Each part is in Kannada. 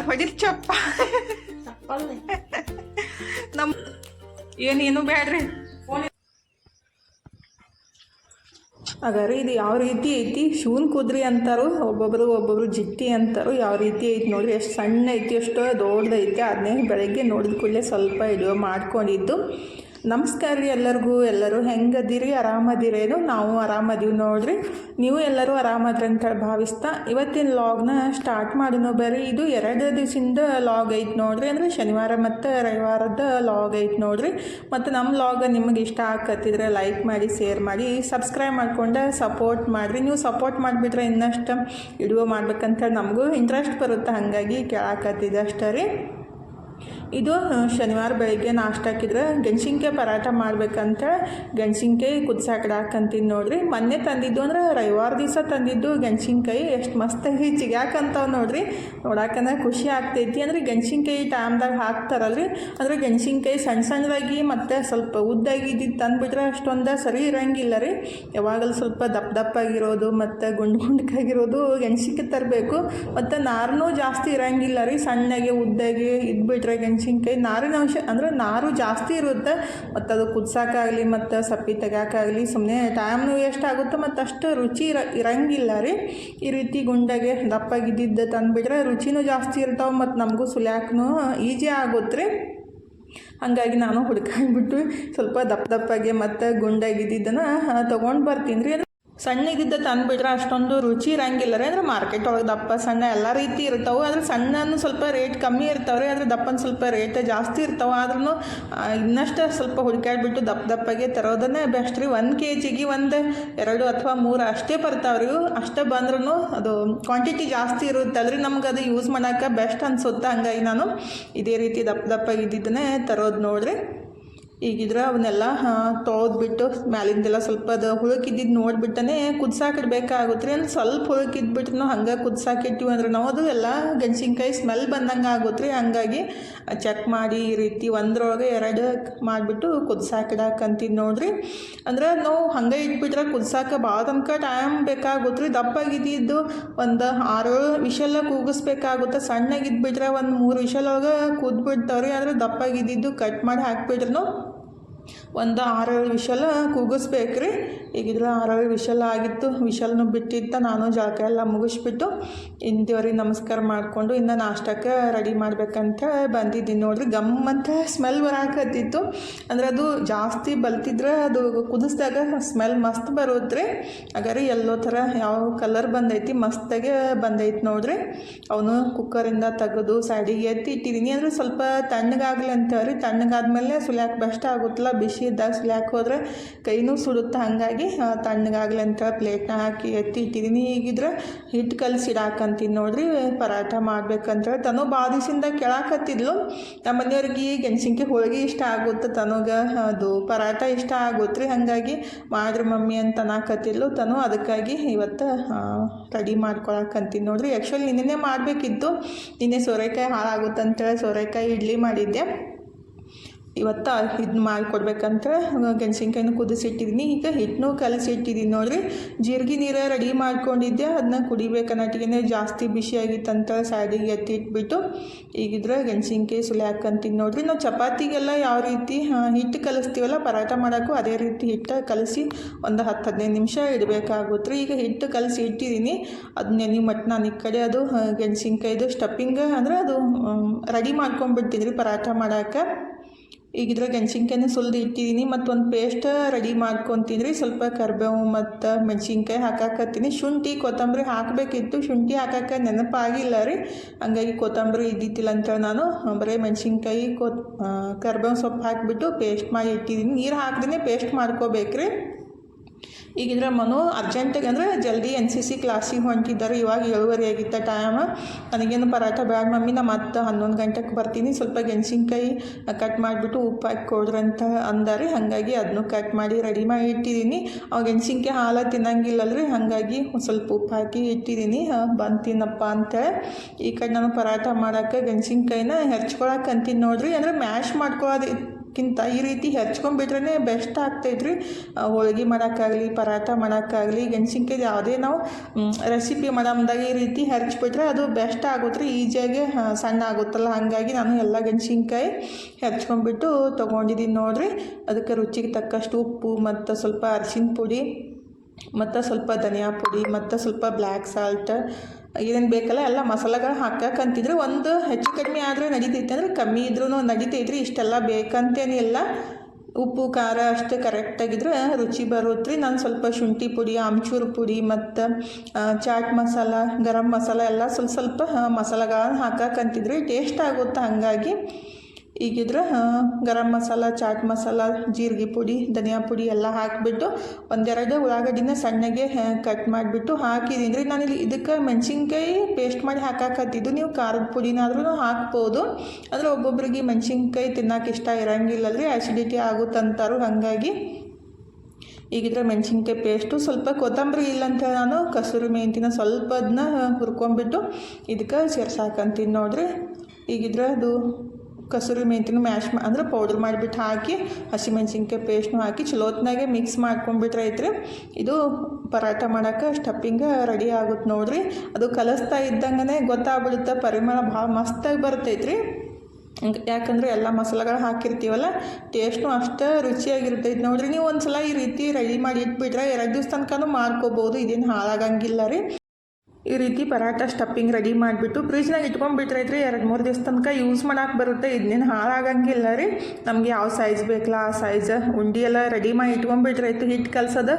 ಇಂಥ ಹೊಡಿದ್ ಎಲ್ಲಿ ಸಿಗ್ತಾರೆ ಹೊಡಿರ್ ಚಪ್ಪ ನಮ್ ನಮ್ಮ ಏನೇನು ಬೇಡ್ರಿ ಹಾಗಾದ್ರೆ ಇದು ಯಾವ ರೀತಿ ಐತಿ? ಶೂನ್ ಕುದ್ರಿ ಅಂತಾರು ಒಬ್ಬೊಬ್ರು ಒಬ್ಬೊಬ್ರು ಜಿಟ್ಟಿ ಅಂತಾರು ಯಾವ ರೀತಿ ಐತಿ ನೋಡ್ರಿ? ಎಷ್ಟು ಸಣ್ಣ ಐತಿ ಎಷ್ಟೋ ದೊಡ್ಡದೈತಿ. ಅದನ್ನೇ ಬೆಳಗ್ಗೆ ನೋಡಿದ ಕೂಡಲೇ ಸ್ವಲ್ಪ ಇದು ಮಾಡ್ಕೊಂಡಿದ್ದು. ನಮಸ್ಕಾರ ರೀ ಎಲ್ಲರಿಗೂ. ಎಲ್ಲರೂ ಹೆಂಗದಿರಿ? ಆರಾಮದಿರೇನು? ನಾವು ಆರಾಮದೀವಿ ನೋಡ್ರಿ. ನೀವು ಎಲ್ಲರೂ ಆರಾಮದ್ರಿ ಅಂತೇಳಿ ಭಾವಿಸ್ತಾ, ಇವತ್ತಿನ ಲಾಗ್ನ ಸ್ಟಾರ್ಟ್ ಮಾಡಿನೋ ಬರ್ರಿ. ಇದು ಎರಡು ದಿವಸದಿಂದ ಲಾಗ್ ಐತೆ ನೋಡ್ರಿ. ಅಂದರೆ ಶನಿವಾರ ಮತ್ತು ರವಿವಾರದ ಲಾಗ್ ಐತೆ ನೋಡ್ರಿ. ಮತ್ತು ನಮ್ಮ ಲಾಗ್ ನಿಮಗೆ ಇಷ್ಟ ಆಗತ್ತಿದ್ರೆ ಲೈಕ್ ಮಾಡಿ ಶೇರ್ ಮಾಡಿ ಸಬ್ಸ್ಕ್ರೈಬ್ ಮಾಡ್ಕೊಂಡು ಸಪೋರ್ಟ್ ಮಾಡಿರಿ. ನೀವು ಸಪೋರ್ಟ್ ಮಾಡಿಬಿಟ್ರೆ ಇನ್ನಷ್ಟು ವಿಡಿಯೋ ಮಾಡ್ಬೇಕಂತ ನಮಗೂ ಇಂಟ್ರೆಸ್ಟ್ ಬರುತ್ತೆ. ಹಾಗಾಗಿ ಕೇಳಾಕತ್ತಿದೆ ಅಷ್ಟೇ ರೀ. ಇದು ಶನಿವಾರ ಬೆಳಿಗ್ಗೆ ನಾಷ್ಟ ಹಾಕಿದ್ರೆ ಗೆಣಸಿನ್ಕಾಯಿ ಪರಾಟ ಮಾಡ್ಬೇಕಂತ ಗೆಣಸಿನ್ಕಾಯಿ ಕುದ್ಸಾಕಡಾಕಂತೀನಿ ನೋಡ್ರಿ. ಮೊನ್ನೆ ತಂದಿದ್ದು ಅಂದ್ರೆ ರವಿವಾರ ದಿವಸ ತಂದಿದ್ದು ಗೆಣಸಿನ್ಕಾಯಿ ಎಷ್ಟು ಮಸ್ತಾಗಿ ಚಿಗ್ಯಾಕಂತಾವ ನೋಡ್ರಿ. ನೋಡಾಕಂದ್ರೆ ಖುಷಿ ಆಗ್ತೈತಿ. ಅಂದ್ರೆ ಗೆಣಸಿನ್ಕಾಯಿ ಟೈಮ್ದಾಗ ಹಾಕ್ತಾರಲ್ರಿ. ಅಂದ್ರೆ ಗೆಣಸಿನ್ಕಾಯಿ ಸಣ್ಣ ಸಣ್ಣದಾಗಿ ಮತ್ತು ಸ್ವಲ್ಪ ಉದ್ದಾಗಿ ಇದ್ದಿದ್ದು ತಂದುಬಿಟ್ರೆ ಅಷ್ಟೊಂದು ಸರಿ ಇರಂಗಿಲ್ಲ ರೀ. ಯಾವಾಗಲೂ ಸ್ವಲ್ಪ ದಪ್ಪ ದಪ್ಪಾಗಿರೋದು ಮತ್ತು ಗುಂಡು ಗುಂಡಕ್ಕಾಗಿರೋದು ಗೆಣಸಿನ್ಕಾಯಿ ತರಬೇಕು. ಮತ್ತು ನಾರನೂ ಜಾಸ್ತಿ ಇರಂಗಿಲ್ಲ ರೀ. ಸಣ್ಣಗೆ ಉದ್ದಾಗಿ ಇದ್ಬಿಟ್ರೆ ಗೆಣಸಿನ್ಕಾಯಿ ನಾರಿನ ಅಂಶ ಅಂದ್ರೆ ನಾರು ಜಾಸ್ತಿ ಇರುತ್ತೆ. ಮತ್ತು ಅದು ಕುದ್ಸೋಕ್ಕಾಗಲಿ ಮತ್ತು ಸಪ್ಪಿ ತೆಗಾಕಾಗಲಿ ಸುಮ್ಮನೆ ಟೈಮ್ನು ವೇಸ್ಟ್ ಆಗುತ್ತೆ. ಮತ್ತು ಅಷ್ಟು ರುಚಿ ಇರ, ಇರಂಗಿಲ್ಲ ರೀ. ಈ ರೀತಿ ಗುಂಡಗೆ ದಪ್ಪಾಗಿದ್ದಿದ್ದು ತಂದುಬಿಟ್ರೆ ರುಚಿನೂ ಜಾಸ್ತಿ ಇರ್ತಾವೆ, ಮತ್ತು ನಮಗೂ ಸುಲ್ಯಾಕೂ ಈಜಿ ಆಗುತ್ತೆ ರೀ. ಹಾಗಾಗಿ ನಾನು ಹುಡ್ಕೊಂಡ್ಬಿಟ್ಟು ಸ್ವಲ್ಪ ದಪ್ಪ ದಪ್ಪಾಗೆ ಮತ್ತು ಗುಂಡಾಗಿದ್ದಿದ್ದನ್ನು ತೊಗೊಂಡು ಬರ್ತೀನಿ ರೀ. ಸಣ್ಣ ತಂದು ತಂದುಬಿಟ್ರೆ ಅಷ್ಟೊಂದು ರುಚಿ ಇರಂಗಿಲ್ಲ ರೀ. ಅಂದ್ರೆ ಮಾರ್ಕೆಟ್ ಒಳಗೆ ದಪ್ಪ ಸಣ್ಣ ಎಲ್ಲ ರೀತಿ ಇರ್ತಾವೆ. ಆದ್ರೆ ಸಣ್ಣನು ಸ್ವಲ್ಪ ರೇಟ್ ಕಮ್ಮಿ ಇರ್ತಾವೆ ರೀ ಆದರೆ ದಪ್ಪನ ಸ್ವಲ್ಪ ರೇಟ್ ಜಾಸ್ತಿ ಇರ್ತಾವೆ. ಆದ್ರೂ ಇನ್ನಷ್ಟು ಸ್ವಲ್ಪ ಹುಡುಕಾಡ್ಬಿಟ್ಟು ದಪ್ಪ ದಪ್ಪಗೆ ತರೋದನ್ನೇ ಬೆಸ್ಟ್ ರೀ. ಒಂದು ಕೆ ಜಿಗೆ ಒಂದು ಎರಡು ಅಥವಾ ಮೂರು ಅಷ್ಟೇ ಬರ್ತಾವ್ರಿ. ಅಷ್ಟೇ ಬಂದ್ರೂ ಅದು ಕ್ವಾಂಟಿಟಿ ಜಾಸ್ತಿ ಇರುತ್ತಲ್ರಿ. ನಮ್ಗೆ ಅದು ಯೂಸ್ ಮಾಡೋಕೆ ಬೆಸ್ಟ್ ಅನ್ಸುತ್ತೆ ಹಂಗಾಗಿ ನಾನು ಇದೇ ರೀತಿ ದಪ್ಪ ದಪ್ಪ ಇದ್ದಿದ್ದನ್ನೇ ತರೋದು ನೋಡ್ರಿ. ಈಗಿದ್ರೆ ಅವನ್ನೆಲ್ಲ ತೊಳೆದ್ಬಿಟ್ಟು ಮ್ಯಾಲಿಂದೆಲ್ಲ ಸ್ವಲ್ಪ ಅದು ಹುಳುಕಿದ್ದಿದ್ದು ನೋಡಿಬಿಟ್ಟನೆ ಕುದ್ಸಾಕಿಡ್ಬೇಕಾಗುತ್ತೆ ರೀ. ಅಂದ್ರೆ ಸ್ವಲ್ಪ ಹುಳುಕಿದ್ಬಿಟ್ರು ಹಂಗೆ ಕುದ್ಸಾಕಿಟ್ಟಿವಿ ಅಂದ್ರೆ ನಾವು, ಅದು ಎಲ್ಲ ಗೆಣಸಿನ್ಕಾಯಿ ಸ್ಮೆಲ್ ಬಂದಂಗೆ ಆಗುತ್ತೆ ರೀ. ಹಂಗಾಗಿ ಚೆಕ್ ಮಾಡಿ ಈ ರೀತಿ ಒಂದ್ರೊಳಗೆ ಎರಡು ಮಾಡಿಬಿಟ್ಟು ಕುದ್ಸಾಕಿಡಾಕಂತೀನಿ ನೋಡ್ರಿ. ಅಂದ್ರೆ ನಾವು ಹಂಗೆ ಇಟ್ಬಿಟ್ರೆ ಕುದ್ಸಾಕ ಭಾಳ ತನಕ ಟೈಮ್ ಬೇಕಾಗುತ್ತೆ ರೀ. ದಪ್ಪಾಗಿದ್ದಿದ್ದು ಒಂದು ಆರು ವಿಷಲ್ಲ ಕೂಗಿಸ್ಬೇಕಾಗುತ್ತೆ. ಸಣ್ಣಗಿದ್ಬಿಟ್ರೆ ಒಂದು ಮೂರು ವಿಷಲ್ ಒಳಗೆ ಕೂದ್ಬಿಡ್ತಾವ್ರಿ. ಆದರೆ ದಪ್ಪಾಗಿದ್ದಿದ್ದು ಕಟ್ ಮಾಡಿ ಹಾಕ್ಬಿಟ್ರು ಒಂದು ಆರೇಳು ಕೂಗಿಸ್ಬೇಕು ರೀ ಈಗಿದ್ರೆ ಆರೇಳು ವಿಷಲ್ ಆಗಿತ್ತು ವಿಷಲ್ನು ಬಿಟ್ಟಿತ್ತ, ನಾನು ಜಳಕ ಎಲ್ಲ ಮುಗಿಸ್ಬಿಟ್ಟು ಇನ್ನು ದೇವ್ರಿಗೆ ನಮಸ್ಕಾರ ಮಾಡಿಕೊಂಡು ಇನ್ನು ನಾಷ್ಟಕ್ಕೆ ರೆಡಿ ಮಾಡ್ಬೇಕಂತ ಬಂದಿದ್ದೀನಿ ನೋಡ್ರಿ. ಗಮ್ ಅಂತ ಸ್ಮೆಲ್ ಬರಾಕತ್ತಿತ್ತು. ಅಂದ್ರೆ ಅದು ಜಾಸ್ತಿ ಬಲ್ತಿದ್ರೆ ಅದು ಕುದಿಸ್ದಾಗ ಸ್ಮೆಲ್ ಮಸ್ತ್ ಬರುತ್ತೆ ಹಾಗಾದ್ರೆ ಎಲ್ಲೋ ಥರ ಯಾವ ಕಲರ್ ಬಂದೈತಿ ಮಸ್ತಾಗೆ ಬಂದೈತಿ ನೋಡ್ರಿ. ಅವನು ಕುಕ್ಕರಿಂದ ತೆಗೆದು ಸೈಡಿಗೆ ಎತ್ತಿ ಇಟ್ಟಿದ್ದೀನಿ. ಅಂದರೆ ಸ್ವಲ್ಪ ತಣ್ಣಗಾಗಲಿ ಅಂತೇಳಿ ತಣ್ಣಗಾದ್ಮೇಲೆ ಸುಲ್ಯಾಕೆ ಬೆಸ್ಟ್ ಆಗುತ್ತಲ್ಲ ಬಿಸಿ ಇದ್ದಾಗ ಸುಲ್ಯಾಕೆ ಹೋದ್ರೆ ಕೈನೂ ಸುಡುತ್ತೆ. ಹಾಗಾಗಿ ತಣ್ಣಗಾಗಲಿ ಅಂತ ಪ್ಲೇಟ್ನ ಹಾಕಿ ಎತ್ತಿ ಇಟ್ಟಿದ್ದೀನಿ. ಈಗಿದ್ರೆ ಹಿಟ್ಟು ಕಲಸಿಡಾಕಂತೀನಿ ನೋಡ್ರಿ ಪರಾಟ ಮಾಡ್ಬೇಕಂತ. ತನು ಭಾಳ ದಿವಸದಿಂದ ಕೇಳಾಕತ್ತಿದ್ಲು. ನಮ್ಮ ಮನೆಯವ್ರಿಗೆ ಗೆಣಸಿನ್ಕಾಯಿ ಹೋಳಿಗೆ ಇಷ್ಟ ಆಗುತ್ತೆ ತನಗೆ. ಅದು ಪರಾಟ ಇಷ್ಟ ಆಗುತ್ತೆ ರೀ ಹಾಗಾಗಿ ಮಾಡ್ರಿ ಮಮ್ಮಿ ಅಂತ ಅನ್ನಕತ್ತಿದ್ಲು. ತನು ಅದಕ್ಕಾಗಿ ಇವತ್ತು ರೆಡಿ ಮಾಡ್ಕೊಳಕಂತೀನಿ ನೋಡ್ರಿ. ಆ್ಯಕ್ಚುಲಿ ನಿನ್ನೆ ಮಾಡಬೇಕಿತ್ತು. ನಿನ್ನೆ ಸೋರೆಕಾಯಿ ಹಾಳಾಗುತ್ತಂತೇಳಿ ಸೋರೆಕಾಯಿ ಇಡ್ಲಿ ಮಾಡಿದ್ದೆ. ಇವತ್ತು ಮಾಡ್ಕೊಡ್ಬೇಕಂತ ಮಾಡಿಕೊಡ್ಬೇಕಂತ ಗೆಣಸಿನ್ಕಾಯಿನೂ ಕುದಿಸಿಟ್ಟಿದ್ದೀನಿ ಈಗ ಹಿಟ್ಟನ್ನು ಕಲಸಿಟ್ಟಿದ್ದೀನಿ ನೋಡ್ರಿ. ಜೀರಿಗೆ ನೀರು ರೆಡಿ ಮಾಡ್ಕೊಂಡಿದ್ದೆ. ಅದನ್ನ ಕುಡಿಬೇಕನ್ನಟ್ಟಿಗೆ ಜಾಸ್ತಿ ಬಿಸಿ ಆಗಿತ್ತಂತ ಸೈಡಿಗೆ ಎತ್ತಿ ಇಟ್ಬಿಟ್ಟು ಈಗಿದ್ರೆ ಗೆಣಸಿನ್ಕಾಯಿ ಸುಲಿಯಾಕಂತೀನಿ ನೋಡ್ರಿ. ನಾವು ಚಪಾತಿಗೆಲ್ಲ ಯಾವ ರೀತಿ ಹಿಟ್ಟು ಕಲಿಸ್ತೀವಲ್ಲ ಪರಾಟ ಮಾಡೋಕ್ಕೂ ಅದೇ ರೀತಿ ಹಿಟ್ಟು ಕಲಸಿ ಒಂದು ಹತ್ತು ಹದಿನೈದು ನಿಮಿಷ ಇಡಬೇಕಾಗುತ್ತೆ ಈಗ ಹಿಟ್ಟು ಕಲಸಿ ಇಟ್ಟಿದ್ದೀನಿ ಅದು ನೆನೆ ಮಟ್ಟ ನಾನು ಈ ಕಡೆ ಅದು ಗೆಣಸಿನ್ಕಾಯ್ದು ಸ್ಟಫಿಂಗ್ ಅಂದರೆ ಅದು ರೆಡಿ ಮಾಡ್ಕೊಂಡ್ಬಿಡ್ತೀನಿ ರೀ ಪರಾಟ ಮಾಡೋಕೆ ಈಗಿದ್ರೆ ಗೆಣಸಿನ್ಕಾಯಿನ ಸುಲಿದು ಇಟ್ಟಿದ್ದೀನಿ ಮತ್ತು ಒಂದು ಪೇಸ್ಟ್ ರೆಡಿ ಮಾಡ್ಕೊತೀನಿ ರೀ ಸ್ವಲ್ಪ ಕರಿಬೇವು ಮತ್ತು ಮೆಣಸಿನ್ಕಾಯಿ ಹಾಕಾಕತ್ತೀನಿ. ಶುಂಠಿ, ಕೊತ್ತಂಬರಿ ಹಾಕಬೇಕಿತ್ತು, ಶುಂಠಿ ಹಾಕಕ್ಕೆ ನೆನಪಾಗಿಲ್ಲ ರೀ. ಹಂಗಾಗಿ ಕೊತ್ತಂಬರಿ ಇದ್ದಿತ್ತಿಲ್ಲ ಅಂತೇಳಿ ನಾನು ಬರೀ ಮೆಣಸಿನ್ಕಾಯಿ ಕೊತ್ ಕರಿಬೇವು ಸೊಪ್ಪು ಹಾಕಿಬಿಟ್ಟು ಪೇಸ್ಟ್ ಮಾಡಿ ಇಟ್ಟಿದ್ದೀನಿ ನೀರು ಹಾಕ್ದೇ ಪೇಸ್ಟ್ ಮಾಡ್ಕೋಬೇಕ್ರಿ. ಈಗಿದ್ರೆ ಮನು ಅರ್ಜೆಂಟಿಗೆ ಅಂದರೆ ಜಲ್ದಿ ಎನ್ ಸಿ ಸಿ ಕ್ಲಾಸಿಗೆ ಹೊಂಟಿದ್ದಾರೆ. ಇವಾಗ ಏಳುವರೆ ಆಗಿತ್ತ ಟೈಮ್ ನನಗೇನು ಪರಾಠ ಬೇಡ ಮಮ್ಮಿ, ನಾ ಮತ್ತೆ ಹನ್ನೊಂದು ಗಂಟೆಗೆ ಬರ್ತೀನಿ. ಸ್ವಲ್ಪ ಗೆಣಸಿನ್ಕಾಯಿ ಕಟ್ ಮಾಡಿಬಿಟ್ಟು ಉಪ್ಪು ಹಾಕಿ ಕೊಡ್ರಂತ ಅಂದಾರೆ. ಹಾಗಾಗಿ ಅದನ್ನು ಕಟ್ ಮಾಡಿ ರೆಡಿ ಮಾಡಿ ಇಟ್ಟಿದ್ದೀನಿ. ಅವಾಗ ಗೆಣಸಿನ್ಕಾಯಿ ಹಾಲು ತಿನ್ನಂಗಿಲ್ಲಲ್ರಿ. ಹಾಗಾಗಿ ಸ್ವಲ್ಪ ಉಪ್ಪು ಹಾಕಿ ಇಟ್ಟಿದ್ದೀನಿ. ಬಂದು ತಿನ್ನಪ್ಪ ಅಂತೇಳಿ ಈ ಕಡೆ ನಾನು ಪರಾಠ ಮಾಡೋಕ್ಕೆ ಗೆಣಸಿನ್ಕಾಯಿನ ಹೆಚ್ಕೊಳಕ್ಕೆ ಅಂತೀನಿ ನೋಡ್ರಿ. ಅಂದರೆ ಮ್ಯಾಶ್ ಮಾಡ್ಕೊಳ್ಳೋದು ಕಿಂತ ಈ ರೀತಿ ಹೆಚ್ಕೊಂಡ್ಬಿಟ್ರೇ ಬೆಸ್ಟ್ ಆಗ್ತೈತ್ರಿ. ಆ, ಹೋಳ್ಗೆ ಮಾಡೋಕ್ಕಾಗಲಿ ಪರಾಟ ಮಾಡೋಕ್ಕಾಗಲಿ ಗೆಣಸಿನ್ಕಾಯ್ದು ಯಾವುದೇ ನಾವು ರೆಸಿಪಿ ಮಾಡಮ್ದಾಗ ಈ ರೀತಿ ಹೆರ್ಚ್ಬಿಟ್ರೆ ಅದು ಬೆಸ್ಟ್ ಆಗುತ್ತೆ ರೀ ಈಜಿಯಾಗಿ ಸಣ್ಣ ಆಗುತ್ತಲ್ಲ ಹಾಗಾಗಿ ನಾನು ಎಲ್ಲ ಗೆಣಸಿನ್ಕಾಯಿ ಹೆಚ್ಕೊಂಡ್ಬಿಟ್ಟು ತೊಗೊಂಡಿದ್ದೀನಿ ನೋಡಿರಿ. ಅದಕ್ಕೆ ರುಚಿಗೆ ತಕ್ಕಷ್ಟು ಉಪ್ಪು ಮತ್ತು ಸ್ವಲ್ಪ ಅರಿಶಿನ ಪುಡಿ ಮತ್ತು ಸ್ವಲ್ಪ ಧನಿಯಾ ಪುಡಿ, ಮತ್ತು ಸ್ವಲ್ಪ ಬ್ಲ್ಯಾಕ್ ಸಾಲ್ಟ್ ಏನೇನು ಬೇಕಲ್ಲ ಎಲ್ಲ ಮಸಾಲೆಗಳು ಹಾಕಕ್ಕಂತಿದ್ರು ಒಂದು ಹೆಚ್ಚು ಕಡಿಮೆ ಆದರೂ ನಡೀತೈತೆ. ಅಂದರೆ ಕಮ್ಮಿ ಇದ್ರೂ ನಡೀತೈತ್ರಿ. ಇಷ್ಟೆಲ್ಲ ಬೇಕಂತೇನಿಲ್ಲ ಉಪ್ಪು, ಖಾರ ಅಷ್ಟು ಕರೆಕ್ಟಾಗಿದ್ರೆ ರುಚಿ ಬರುತ್ತೆ ನಾನು ಸ್ವಲ್ಪ ಶುಂಠಿ ಪುಡಿ, ಆಮ್ಚೂರು ಪುಡಿ, ಮತ್ತು ಚಾಟ್ ಮಸಾಲ, ಗರಂ ಮಸಾಲ ಎಲ್ಲ ಸ್ವಲ್ಪ ಸ್ವಲ್ಪ ಮಸಾಲೆಗಳನ್ನ ಹಾಕಕ್ಕಂತಿದ್ರು ಟೇಸ್ಟ್ ಆಗುತ್ತೆ ಹಾಗಾಗಿ. ಈಗಿದ್ರೆ ಗರಂ ಮಸಾಲ, ಚಾಟ್ ಮಸಾಲ, ಜೀರಿಗೆ ಪುಡಿ, ಧನಿಯಾ ಪುಡಿ ಎಲ್ಲ ಹಾಕಿಬಿಟ್ಟು ಒಂದೆರಡು ಉಳ್ಳಾಗಡ್ಡಿನ ಸಣ್ಣಗೆ ಕಟ್ ಮಾಡಿಬಿಟ್ಟು ಹಾಕಿದ್ದೀನಿ ನಾನಿಲ್ಲಿ ಇದಕ್ಕೆ ಮೆಣಸಿನ್ಕಾಯಿ ಪೇಸ್ಟ್ ಮಾಡಿ ಹಾಕಾಕತ್ತಿದ್ದು. ನೀವು ಖಾರದ ಪುಡಿನಾದ್ರೂ ಹಾಕ್ಬೋದು. ಆದರೆ ಒಬ್ಬೊಬ್ಬರಿಗೆ ಮೆಣಸಿನ್ಕಾಯಿ ತಿನ್ನೋಕೆ ಇಷ್ಟ ಇರೋಂಗಿಲ್ಲ ರೀ ಆ್ಯಸಿಡಿಟಿ ಆಗುತ್ತಂತಾರು. ಹಾಗಾಗಿ ಈಗಿದ್ರೆ ಮೆಣಸಿನ್ಕಾಯಿ ಪೇಸ್ಟು ಸ್ವಲ್ಪ ಕೊತ್ತಂಬರಿ ಇಲ್ಲ ಅಂತ ನಾನು ಕಸೂರಿ ಮೆಂತಿನ ಸ್ವಲ್ಪ ಅದನ್ನ ಹುರ್ಕೊಂಬಿಟ್ಟು ಇದಕ್ಕೆ ಸೇರ್ಸಾಕಂತೀನಿ ನೋಡ್ರಿ. ಈಗಿದ್ರೆ ಅದು ಕಸೂರಿ ಮೆಂತಿನ ಮ್ಯಾಶ್ ಅಂದ್ರೆ ಪೌಡ್ರ್ ಮಾಡಿಬಿಟ್ಟು ಹಾಕಿ ಹಸಿಮೆಣ್ಸಿನ್ಕಾಯಿ ಪೇಸ್ಟ್ನು ಹಾಕಿ, ಚಲೋತ್ನಾಗೆ ಮಿಕ್ಸ್ ಮಾಡ್ಕೊಂಡ್ಬಿಟ್ರೆ ಐತ್ರಿ ಇದು ಪರಾಟ ಮಾಡೋಕೆ ಸ್ಟಫಿಂಗ್ ರೆಡಿ ಆಗುತ್ತೆ ನೋಡ್ರಿ. ಅದು ಕಲಿಸ್ತಾ ಇದ್ದಂಗೆ ಗೊತ್ತಾಗ್ಬಿಡುತ್ತೆ, ಪರಿಮಳ ಭಾಳ ಮಸ್ತಾಗಿ ಬರ್ತೈತ್ರಿ. ಯಾಕಂದ್ರೆ ಎಲ್ಲ ಮಸಾಲೆಗಳು ಹಾಕಿರ್ತೀವಲ್ಲ ಟೇಸ್ಟು ಅಷ್ಟು ರುಚಿಯಾಗಿರ್ತೈತೆ ನೋಡ್ರಿ. ನೀವು ಒಂದು ಸಲ ಈ ರೀತಿ ರೆಡಿ ಮಾಡಿ ಇಟ್ಬಿಟ್ರೆ ಎರಡು ದಿವ್ಸ ತನಕನೂ ಮಾಡ್ಕೋಬೋದು, ಇದೇನು ಹಾಳಾಗಂಗಿಲ್ಲ ರೀ. ಈ ರೀತಿ ಪರಾಟ ಸ್ಟಫಿಂಗ್ ರೆಡಿ ಮಾಡಿಬಿಟ್ಟು ಫ್ರಿಜ್ನಾಗ ಇಟ್ಕೊಂಡ್ಬಿಟ್ರೈತ್ರಿ ಎರಡು ಮೂರು ದಿವಸ ತನಕ ಯೂಸ್ ಮಾಡೋಕೆ ಬರುತ್ತೆ. ಇದನ್ನೇನು ಹಾಳಾಗಂಗಿಲ್ಲ ರೀ. ನಮಗೆ ಯಾವ ಸೈಜ್ ಬೇಕಲ್ಲ ಆ ಸೈಜ್ ಉಂಡಿ ಎಲ್ಲ ರೆಡಿ ಮಾಡಿ ಇಟ್ಕೊಂಡ್ಬಿಟ್ರೈತು ಹಿಟ್ಟು ಕಲ್ಸೋದು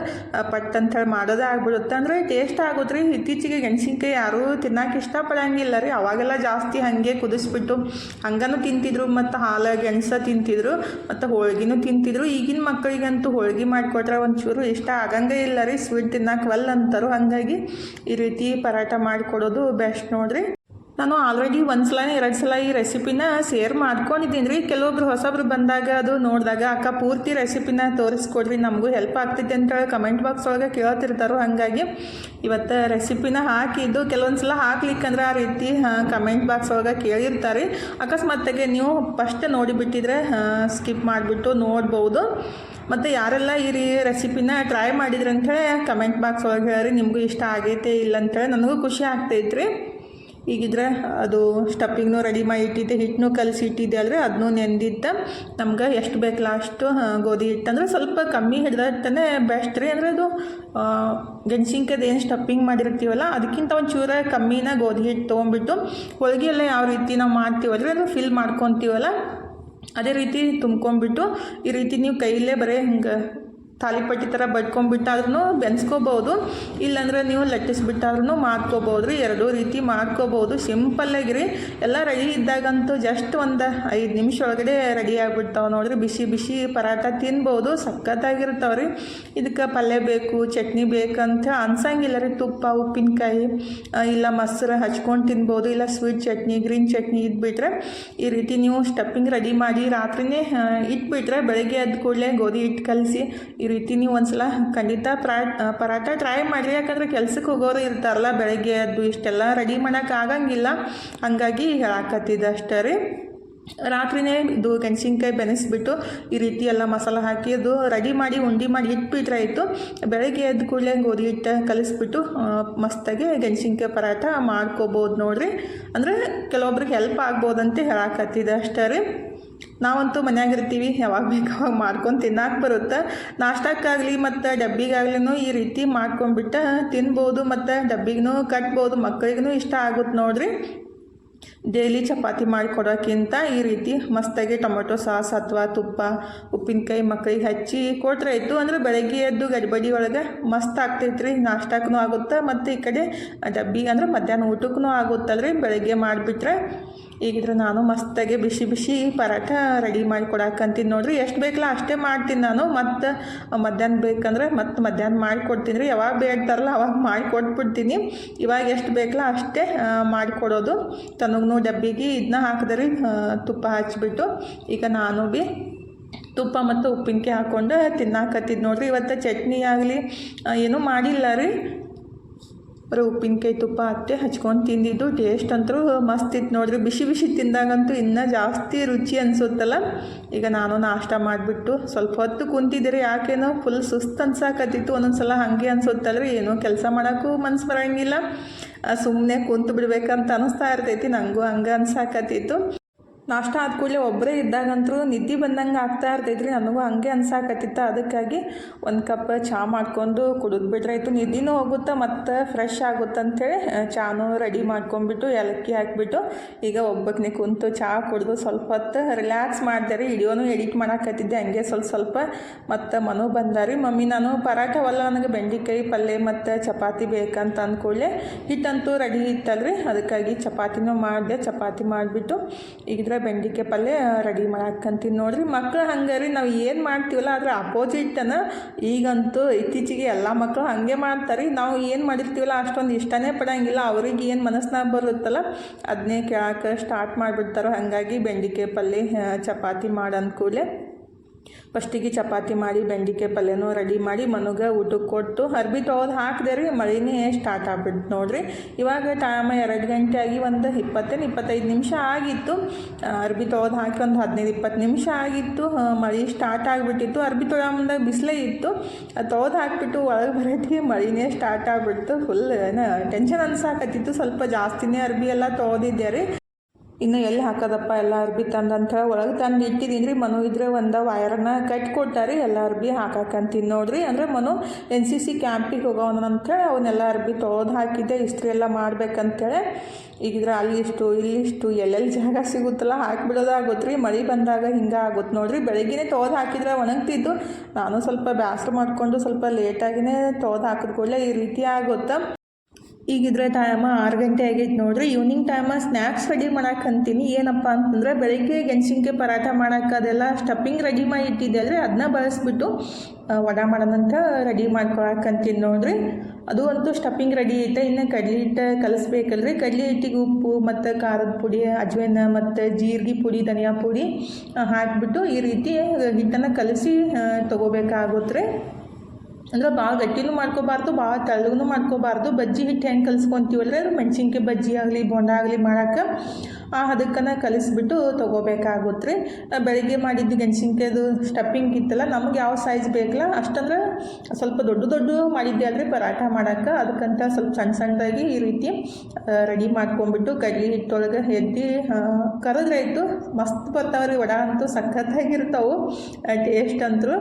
ಪಟ್ ಅಂತೇಳಿ ಮಾಡೋದೇ ಆಗ್ಬಿಡುತ್ತೆ. ಅಂದರೆ ಟೇಸ್ಟ್ ಆಗುತ್ತೆ ರೀ. ಇತ್ತೀಚೆಗೆ ಗೆಣಸಿನ್ಕಾಯಿ ಯಾರೂ ತಿನ್ನಕ್ಕೆ ಇಷ್ಟಪಡಂಗಿಲ್ಲ ರೀ. ಅವಾಗೆಲ್ಲ ಜಾಸ್ತಿ ಹಾಗೆ ಕುದಿಸ್ಬಿಟ್ಟು ಹಂಗನೂ ತಿಂತಿದ್ರು. ಮತ್ತು ಹಾಲು, ಗೆಣಸ ತಿಂತಿದ್ರು. ಮತ್ತು ಹೋಳ್ಗಿನೂ ತಿಂತಿದ್ರು. ಈಗಿನ ಮಕ್ಕಳಿಗಂತೂ ಹೋಳ್ಗೆ ಮಾಡಿಕೊಟ್ರೆ ಒಂಚೂರು ಇಷ್ಟ ಆಗಂಗೇ ಇಲ್ಲ ರೀ. ಸ್ವೀಟ್ ತಿನ್ನಕ್ಕೆ ವಲ್ ಅಂತಾರು. ಹಾಗಾಗಿ ಈ ರೀತಿ ಪರಾಟ ಮಾಡಿಕೊಡೋದು ಬೆಸ್ಟ್ ನೋಡ್ರಿ. ನಾನು ಆಲ್ರೆಡಿ ಒಂದು ಸಲ ಎರಡು ಸಲ ಈ ರೆಸಿಪಿನ ಶೇರ್ ಮಾಡ್ಕೊಂಡಿದ್ದೀನಿ ರೀ. ಕೆಲವೊಬ್ರು ಹೊಸಬ್ರು ಬಂದಾಗ ಅದು ನೋಡಿದಾಗ, ಅಕ್ಕ, ಪೂರ್ತಿ ರೆಸಿಪಿನ ತೋರಿಸ್ಕೊಡ್ರಿ, ನಮಗೂ ಹೆಲ್ಪ್ ಆಗ್ತೈತೆ ಅಂತೇಳಿ ಕಮೆಂಟ್ ಬಾಕ್ಸ್ ಒಳಗೆ ಕೇಳ್ತಿರ್ತಾರೋ ಹಾಗಾಗಿ ಇವತ್ತು ರೆಸಿಪಿನ ಹಾಕಿದ್ದು. ಕೆಲವೊಂದು ಸಲ ಹಾಕ್ಲಿಕ್ಕಂದ್ರೆ ಆ ರೀತಿ ಕಮೆಂಟ್ ಬಾಕ್ಸ್ ಒಳಗೆ ಕೇಳಿರ್ತಾರೆ. ಅಕಸ್ಮಾತ್ತಾಗೆ ನೀವು ಫಸ್ಟ್ ನೋಡಿಬಿಟ್ಟಿದ್ರೆ ಸ್ಕಿಪ್ ಮಾಡಿಬಿಟ್ಟು ನೋಡ್ಬೋದು. ಮತ್ತು ಯಾರೆಲ್ಲ ಈ ರೀ ರೆಸಿಪಿನ ಟ್ರೈ ಮಾಡಿದ್ರಿ ಅಂಥೇಳಿ ಕಮೆಂಟ್ ಬಾಕ್ಸ್ ಒಳಗೆ ಹೇಳ್ರಿ ನಿಮಗೂ ಇಷ್ಟ ಆಗೈತೆ ಇಲ್ಲ ಅಂತೇಳಿ ನನಗೂ ಖುಷಿ ಆಗ್ತೈತ್ರಿ. ಈಗಿದ್ರೆ ಅದು ಸ್ಟಪ್ಪಿಂಗ್ನು ರೆಡಿ ಮಾಡಿ ಇಟ್ಟಿದ್ದೆ, ಹಿಟ್ಟನ್ನು ಕಲಸಿ ಇಟ್ಟಿದ್ದೆ ಅಲ್ರಿ ಅದನ್ನೂ ನೆಂದಿದ್ದ. ನಮ್ಗೆ ಎಷ್ಟು ಬೇಕು ಲಾಸ್ಟು ಗೋಧಿ ಹಿಟ್ಟು ಅಂದರೆ ಸ್ವಲ್ಪ ಕಮ್ಮಿ ಹಿಡ್ದಟ್ಟನೆ ಬೆಸ್ಟ್ ರೀ. ಅಂದರೆ ಅದು ಗೆಣಸಿನ್ಕಾಯ್ದು ಏನು ಸ್ಟಫಿಂಗ್ ಮಾಡಿರ್ತೀವಲ್ಲ, ಅದಕ್ಕಿಂತ ಒಂದು ಚೂರ ಕಮ್ಮಿನ ಗೋಧಿ ಹಿಟ್ಟು ತೊಗೊಂಬಿಟ್ಟು ಹೋಳಿಗೆ ಎಲ್ಲ ಯಾವ ರೀತಿ ನಾವು ಮಾಡ್ತೀವಲ್ರಿ, ಅದು ಫಿಲ್ ಮಾಡ್ಕೊತೀವಲ್ಲ ಅದೇ ರೀತಿ ತುಂಬ್ಕೊಂಬಿಟ್ಟು ಈ ರೀತಿ ನೀವು ಕೈಯಲ್ಲೇ ಬರೇ ಹಿಂಗೆ ತಾಲಿಪಟ್ಟಿ ಥರ ಬಡ್ಕೊಂಬಿಟ್ಟಾದ್ರೂ ಬೆನ್ಸ್ಕೋಬೋದು. ಇಲ್ಲಾಂದ್ರೆ ನೀವು ಲಟ್ಟಿಸ್ಬಿಟ್ಟಾದ್ರೂ ಮಾಡ್ಕೋಬೋದು ರೀ ಎರಡೂ ರೀತಿ ಮಾಡ್ಕೋಬೋದು. ಸಿಂಪಲ್ಲಾಗಿರಿ ಎಲ್ಲ ರೆಡಿ ಇದ್ದಾಗಂತೂ ಜಸ್ಟ್ ಒಂದು ಐದು ನಿಮಿಷ ಒಳಗಡೆ ರೆಡಿ ಆಗಿಬಿಡ್ತಾವೆ ನೋಡ್ರಿ. ಬಿಸಿ ಬಿಸಿ ಪರಾಟ ತಿನ್ಬೋದು. ಸಖತ್ತಾಗಿರ್ತಾವೆ ರೀ ಇದಕ್ಕೆ ಪಲ್ಯ ಬೇಕು, ಚಟ್ನಿ ಬೇಕಂತ ಅನ್ಸಂಗಿಲ್ಲ ರೀ. ತುಪ್ಪ, ಉಪ್ಪಿನಕಾಯಿ ಇಲ್ಲ ಮೊಸರು ಹಚ್ಕೊಂಡು ತಿನ್ಬೋದು. ಇಲ್ಲ ಸ್ವೀಟ್ ಚಟ್ನಿ ಗ್ರೀನ್ ಚಟ್ನಿ ಇದ್ಬಿಟ್ರೆ ಈ ರೀತಿ ನೀವು ಸ್ಟಫಿಂಗ್ ರೆಡಿ ಮಾಡಿ ರಾತ್ರಿನೇ ಇಟ್ಬಿಟ್ರೆ ಬೆಳಗ್ಗೆ ಎದ್ದ ಕೂಡಲೇ ಗೋಧಿ ಹಿಟ್ಟು ಕಲಸಿ ಈ ರೀತಿ ನೀವು ಒಂದ್ಸಲ ಖಂಡಿತ ಪ್ರಾ ಪರಾಟ ಟ್ರೈ ಮಾಡಿರಿ. ಯಾಕಂದ್ರೆ ಕೆಲ್ಸಕ್ಕೆ ಹೋಗೋರು ಇರ್ತಾರಲ್ಲ, ಬೆಳಗ್ಗೆ ಅದು ಇಷ್ಟೆಲ್ಲ ರೆಡಿ ಮಾಡೋಕೆ ಆಗಂಗಿಲ್ಲ. ಹಾಗಾಗಿ ಹೇಳಾಕತ್ತಿದ್ದೆ ಅಷ್ಟೇ ರೀ. ರಾತ್ರಿನೇ ಇದು ಮೆಣಸಿನ್ಕಾಯಿ ಬೆನೆಸ್ಬಿಟ್ಟು ಈ ರೀತಿ ಎಲ್ಲ ಮಸಾಲ ಹಾಕಿ ಅದು ರೆಡಿ ಮಾಡಿ, ಉಂಡಿ ಮಾಡಿ ಇಟ್ಬಿಟ್ರೆ ಆಯಿತು. ಬೆಳಗ್ಗೆ ಎದ್ದು ಕೂಡಲೇ ಗೋಧಿ ಹಿಟ್ಟು ಕಲಿಸ್ಬಿಟ್ಟು ಮಸ್ತಾಗಿ ಮೆಣಸಿನ್ಕಾಯಿ ಪರಾಟ ಮಾಡ್ಕೋಬೋದು ನೋಡಿರಿ. ಅಂದರೆ ಕೆಲವೊಬ್ರಿಗೆ ಹೆಲ್ಪ್ ಆಗ್ಬೋದಂತ ಹೇಳಾಕತ್ತಿದೆ ಅಷ್ಟೇ ರೀ. ನಾವಂತೂ ಮನ್ಯಾಗ ಇರ್ತೀವಿ, ಯಾವಾಗ ಬೇಕು ಅವಾಗ ಮಾಡ್ಕೊಂಡು ತಿನ್ನಕ್ಕೆ ಬರುತ್ತೆ. ನಾಷ್ಟಕ್ಕಾಗಲಿ ಮತ್ತು ಡಬ್ಬಿಗಾಗ್ಲಿನೂ ಈ ರೀತಿ ಮಾಡ್ಕೊಂಡ್ಬಿಟ್ಟು ತಿನ್ಬೋದು, ಮತ್ತು ಡಬ್ಬಿಗೂ ಕಟ್ಬೋದು ಮಕ್ಕಳಿಗೂ ಇಷ್ಟ ಆಗುತ್ತೆ ನೋಡ್ರಿ. ಡೈಲಿ ಚಪಾತಿ ಮಾಡಿಕೊಡೋಕ್ಕಿಂತ ಈ ರೀತಿ ಮಸ್ತಾಗಿ ಟೊಮೊಟೊ ಸಾಸ್ ಅಥವಾ ತುಪ್ಪ, ಉಪ್ಪಿನಕಾಯಿ ಮಕ್ಕಳಿಗೆ ಹಚ್ಚಿ ಕೊಟ್ಟರೆ ಆಯಿತು. ಅಂದರೆ ಬೆಳಗ್ಗೆ ಎದ್ದು ಗಡಿಬಡಿ ಒಳಗೆ ಮಸ್ತ್ ಆಗ್ತೈತೆ ರೀ ನಾಷ್ಟಕ್ಕೂ ಆಗುತ್ತೆ ಮತ್ತು ಈ ಕಡೆ ಡಬ್ಬಿ ಅಂದರೆ ಮಧ್ಯಾಹ್ನ ಊಟಕ್ಕೂ ಆಗುತ್ತಲ್ರಿ. ಬೆಳಗ್ಗೆ ಮಾಡಿಬಿಟ್ರೆ ಈಗಿದ್ರೆ ನಾನು ಮಸ್ತಾಗಿ ಬಿಸಿ ಬಿಸಿ ಪರಾಟ ರೆಡಿ ಮಾಡಿ ಕೊಡಾಕಂತೀನಿ ನೋಡ್ರಿ. ಎಷ್ಟು ಬೇಕಲ್ಲ ಅಷ್ಟೇ ಮಾಡ್ತೀನಿ ನಾನು. ಮತ್ತು ಮಧ್ಯಾಹ್ನ ಬೇಕಂದ್ರೆ ಮತ್ತು ಮಧ್ಯಾಹ್ನ ಮಾಡಿಕೊಡ್ತೀನಿ ರೀ. ಯಾವಾಗ ಬೇಡ್ತಾರಲ್ಲ ಅವಾಗ ಮಾಡಿ ಕೊಟ್ಬಿಡ್ತೀನಿ ಇವಾಗ ಎಷ್ಟು ಬೇಕಲ್ಲ ಅಷ್ಟೇ ಮಾಡಿಕೊಡೋದು. ತನಗೂ ಡಬ್ಬಿಗೆ ಇದನ್ನ ಹಾಕಿದ್ರಿ ತುಪ್ಪ ಹಚ್ಚಿಬಿಟ್ಟು ಈಗ ನಾನು ಬಿ ತುಪ್ಪ ಮತ್ತು ಉಪ್ಪಿನಕಾಯಿ ಹಾಕ್ಕೊಂಡು ತಿನ್ನಾಕತ್ತಿದ್ದು ನೋಡ್ರಿ. ಇವತ್ತು ಚಟ್ನಿ ಆಗಲಿ ಏನೂ ಮಾಡಿಲ್ಲ ರೀ. ಬರೀ ಉಪ್ಪಿನಕಾಯಿ ತುಪ್ಪ ಅತ್ತೆ ಹಚ್ಕೊಂಡು ತಿಂದಿದ್ದು. ಟೇಸ್ಟ್ ಅಂತೂ ಮಸ್ತ್ ಇತ್ತು ನೋಡ್ರಿ. ಬಿಸಿ ಬಿಸಿ ತಿಂದಾಗಂತೂ ಇನ್ನೂ ಜಾಸ್ತಿ ರುಚಿ ಅನಿಸುತ್ತಲ್ಲ. ಈಗ ನಾನು ನಾಷ್ಟ ಮಾಡಿಬಿಟ್ಟು ಸ್ವಲ್ಪ ಹೊತ್ತು ಕುಂತಿದ್ದೀರಿ ಯಾಕೇನೋ ಫುಲ್ ಸುಸ್ತು ಅನ್ಸಾಕತ್ತಿತ್ತು. ಒಂದೊಂದು ಸಲ ಹಾಗೆ ರೀ ಏನೋ ಕೆಲಸ ಮಾಡೋಕ್ಕೂ ಮನ್ಸು ಬರೋಂಗಿಲ್ಲ. ಸುಮ್ಮನೆ ಕುಂತು ಬಿಡ್ಬೇಕಂತ ಅನಿಸ್ತಾ ಇರ್ತೈತಿ ನನಗೂ ಹಂಗೆ ಅನ್ಸಾಕತ್ತಿತ್ತು. ನಾಷ್ಟ ಆದ ಕೂಡಲೇ ಒಬ್ಬರೇ ಇದ್ದಾಗಂತೂ ನಿದ್ದೆ ಬಂದಂಗೆ ಆಗ್ತಾ ಇರ್ತೈತ್ರಿ, ನನಗೂ ಹಂಗೆ ಅನ್ಸಾಕತ್ತಿತ್ತು. ಅದಕ್ಕಾಗಿ ಒಂದು ಕಪ್ ಚಹಾ ಮಾಡ್ಕೊಂಡು ಆಯಿತು. ನಿದ್ದೆನೂ ಹೋಗುತ್ತೆ ಮತ್ತು ಫ್ರೆಶ್ ಆಗುತ್ತೆ ಅಂಥೇಳಿ ಚಾನೂ ರೆಡಿ ಮಾಡ್ಕೊಂಡ್ಬಿಟ್ಟು ಏಲಕ್ಕಿ ಹಾಕಿಬಿಟ್ಟು ಈಗ ಒಬ್ಬಕ್ಕನೆ ಕುಂತು ಚಹಾ ಕುಡಿದು ಸ್ವಲ್ಪ ಹೊತ್ತು ರಿಲ್ಯಾಕ್ಸ್ ಮಾಡಿದೆ ಇಡಿಯೋನು ಎಡಿಟ್ ಮಾಡಾಕತ್ತಿದ್ದೆ, ಹಂಗೆ ಸ್ವಲ್ಪ ಸ್ವಲ್ಪ ಮತ್ತು ಮನು ಬಂದಾರಿ ಮಮ್ಮಿ, ನಾನು ಪರಾಟವಲ್ಲ ನನಗೆ ಬೆಂಡೆಕಾಯಿ ಪಲ್ಯ ಮತ್ತು ಚಪಾತಿ ಬೇಕಂತ ಅಂದ್ಕೊಳ್ಳೆ ಹಿಟ್ಟಂತೂ ರೆಡಿ ಇತ್ತಲ್ರಿ. ಅದಕ್ಕಾಗಿ ಚಪಾತಿನೂ ಮಾಡಿದೆ, ಚಪಾತಿ ಮಾಡಿಬಿಟ್ಟು ಈಗಿದ್ರೆ ಬೆಂಡೆಕಾಯಿ ಪಲ್ಯ ರೆಡಿ ಮಾಡಾಕಂತೀನಿ ನೋಡ್ರಿ. ಮಕ್ಕಳು ಹಂಗೆ ರೀ, ನಾವು ಏನು ಮಾಡ್ತೀವಲ್ಲ, ಅದ್ರ ಅಪೋಸಿಟನ ಈಗಂತೂ ಇತ್ತೀಚೆಗೆ ಎಲ್ಲ ಮಕ್ಕಳು ಹಾಗೆ ಮಾಡ್ತಾರೆ. ನಾವು ಏನು ಮಾಡಿರ್ತೀವಲ್ಲ, ಅಷ್ಟೊಂದು ಇಷ್ಟನೇ ಪಡೋಂಗಿಲ್ಲ. ಅವ್ರಿಗೆ ಏನು ಮನಸ್ಸಿನಾಗ ಬರುತ್ತಲ್ಲ ಅದನ್ನೇ ಕೇಳಕ್ಕೆ ಸ್ಟಾರ್ಟ್ ಮಾಡಿಬಿಡ್ತಾರೆ. ಹಾಗಾಗಿ ಬೆಂಡೆಕಾಯಿ ಪಲ್ಯ, ಚಪಾತಿ ಮಾಡೋ ಅಂದ್ಕೂಡ್ಲೆ ಫಸ್ಟಿಗೆ ಚಪಾತಿ ಮಾಡಿ ಬೆಂಡೆಕಾಯಿ ಪಲ್ಯನೂ ರೆಡಿ ಮಾಡಿ, ಮನುಗೆ ಊಟಕ್ಕೆ ಕೊಟ್ಟು ಅರ್ಬಿ ತೊಗೊದು ಹಾಕಿದೆ ರೀ, ಮಳೆನೇ ಸ್ಟಾರ್ಟ್ ಆಗ್ಬಿಟ್ಟು ನೋಡ್ರಿ. ಇವಾಗ ಟೈಮ್ ಎರಡು ಗಂಟೆ ಆಗಿ ಒಂದು ಇಪ್ಪತ್ತೇನು ಇಪ್ಪತ್ತೈದು ನಿಮಿಷ ಆಗಿತ್ತು. ಅರ್ಬಿ ತೊಗೊದು ಹಾಕಿ ಒಂದು ಹದಿನೈದು ಇಪ್ಪತ್ತು ನಿಮಿಷ ಆಗಿತ್ತು. ಮಳೆ ಸ್ಟಾರ್ಟ್ ಆಗಿಬಿಟ್ಟಿತ್ತು. ಅರ್ಬಿ ತೊಗೊಳ ಮುಂದೆ ಬಿಸಿಲೇ ಇತ್ತು. ತೊಗೊದು ಹಾಕ್ಬಿಟ್ಟು ಒಳಗೆ ಬರೋಟಿಗೆ ಮಳೆನೇ ಸ್ಟಾರ್ಟ್ ಆಗಿಬಿಟ್ಟು ಫುಲ್ ಏನು ಟೆನ್ಷನ್ ಅನ್ಸಾಕತ್ತಿತ್ತು. ಸ್ವಲ್ಪ ಜಾಸ್ತಿನೇ ಅರ್ಬಿ ಎಲ್ಲ ತೊಗೊದಿದ್ದೆ ರೀ. ಇನ್ನು ಎಲ್ಲಿ ಹಾಕೋದಪ್ಪ ಎಲ್ಲ ಅರ್ಬಿ ತಂದಂತ ಒಳಗೆ ತಂದು ಇಟ್ಟಿದ್ದೀನಿ ರೀ. ಮನು ಇದ್ರೆ ಒಂದು ವೈರನ್ನ ಕಟ್ಟಿ ಕೊಟ್ಟಾರಿ, ಎಲ್ಲ ಅರ್ಬಿ ಹಾಕಾಕಂತೀನಿ ನೋಡ್ರಿ. ಅಂದರೆ ಮನು ಎನ್ ಸಿ ಸಿ ಕ್ಯಾಂಪಿಗೆ ಹೋಗೋಣ ಅಂಥೇಳಿ ಅವನ್ನೆಲ್ಲ ಅರ್ಬಿ ತೊಳೆದು ಹಾಕಿದ್ದೆ, ಇಸ್ತ್ರಿ ಎಲ್ಲ ಮಾಡ್ಬೇಕಂತೇಳಿ ಈಗಿದ್ರೆ ಅಲ್ಲಿಷ್ಟು ಇಲ್ಲಿಷ್ಟು ಎಲ್ಲೆಲ್ಲಿ ಜಾಗ ಸಿಗುತ್ತಲ್ಲ ಹಾಕಿಬಿಡೋದಾಗುತ್ತೆ ರೀ. ಮಳೆ ಬಂದಾಗ ಹಿಂಗೆ ಆಗುತ್ತೆ ನೋಡ್ರಿ. ಬೆಳಗ್ಗೆನೇ ತೊಳೆದು ಹಾಕಿದ್ರೆ ಒಣಗ್ತಿದ್ದು ನಾನು ಸ್ವಲ್ಪ ಬ್ಯಾಸರ ಮಾಡಿಕೊಂಡು ಸ್ವಲ್ಪ ಲೇಟಾಗಿನೇ ತೊಳೆದು ಹಾಕಿದ ಕೂಡಲೇ ಈ ರೀತಿ ಆಗುತ್ತೆ. ಈಗಿದ್ರೆ ಟೈಮ ಆರು ಗಂಟೆ ಆಗೈತೆ ನೋಡ್ರಿ. ಈವ್ನಿಂಗ್ ಟೈಮ ಸ್ನ್ಯಾಕ್ಸ್ ರೆಡಿ ಮಾಡಕ್ಕಂತೀನಿ ಏನಪ್ಪ ಅಂತಂದ್ರೆ ಬೆಳಿಗ್ಗೆ ಗೆಣಸಿನ್ಕಾಯಿ ಪರಾಠ ಮಾಡಕ್ಕೆ ಅದೆಲ್ಲ ಸ್ಟಫಿಂಗ್ ರೆಡಿ ಮಾಡಿ ಇಟ್ಟಿದ್ದೆ ಅಂದರೆ ಅದನ್ನ ಬಳಸ್ಬಿಟ್ಟು ವಡೆ ಮಾಡೋಣಂತ ರೆಡಿ ಮಾಡ್ಕೊಳಕ್ಕಂತೀನಿ ನೋಡ್ರಿ. ಅದು ಅಂತೂ ಸ್ಟಫಿಂಗ್ ರೆಡಿ ಐತೆ. ಇನ್ನು ಕಡ್ಲಿ ಹಿಟ್ಟು ಕಲಿಸ್ಬೇಕಲ್ರಿ. ಕಡ್ಲಿ ಹಿಟ್ಟಿಗೆ ಉಪ್ಪು ಮತ್ತು ಖಾರದ ಪುಡಿ, ಅಜ್ವೇನ ಮತ್ತು ಜೀರಿಗೆ ಪುಡಿ, ಧನಿಯಾ ಪುಡಿ ಹಾಕಿಬಿಟ್ಟು ಈ ರೀತಿ ಹಿಟ್ಟನ್ನು ಕಲಸಿ ತೊಗೋಬೇಕಾಗುತ್ತೆ ಅಂದ್ರೆ ಭಾಳ ಗಟ್ಟಿನೂ ಮಾಡ್ಕೋಬಾರ್ದು ಭಾಳ ತೆಳ್ಳಗೂ ಮಾಡ್ಕೋಬಾರ್ದು. ಬಜ್ಜಿ ಹಿಟ್ಟು ಹೆಂಗೆ ಕಲಿಸ್ಕೊತೀವಲ್ಲ ಮೆಣಸಿನ್ಕಾಯಿ ಬಜ್ಜಿ ಆಗಲಿ, ಬೋಂಡ ಆಗಲಿ ಮಾಡೋಕೆ ಆ ಹದಕ್ಕನ್ನು ಕಲಿಸ್ಬಿಟ್ಟು ತೊಗೋಬೇಕಾಗುತ್ತೆ ರೀ ಬೆಳಿಗ್ಗೆ ಮಾಡಿದ್ದು ಗೆಣಸಿನ್ಕಾಯ್ದು ಸ್ಟಫಿಂಗ್ ಇತ್ತಲ್ಲ, ನಮ್ಗೆ ಯಾವ ಸೈಜ್ ಬೇಕಲ್ಲ ಅಷ್ಟಂದ್ರೆ ಸ್ವಲ್ಪ ದೊಡ್ಡ ದೊಡ್ಡ ಮಾಡಿದ್ದೆ ಅಲ್ರಿ ಪರಾಠ ಮಾಡಕ್ಕೆ ಅದಕ್ಕಂತ ಸ್ವಲ್ಪ ಸಣ್ಣ ಸಣ್ಣದಾಗಿ ಈ ರೀತಿ ರೆಡಿ ಮಾಡ್ಕೊಂಬಿಟ್ಟು ಕಡ್ಲಿ ಹಿಟ್ಟೊಳಗೆ ಎದ್ದು ಕರೆದ್ರೆ ಆಯಿತು ಮಸ್ತ್ ಬರ್ತಾವ್ರಿ, ವಡ ಅಂತೂ ಸಖತ್ತಾಗಿರ್ತಾವೆ. ಟೇಸ್ಟ್ ಅಂತೂ.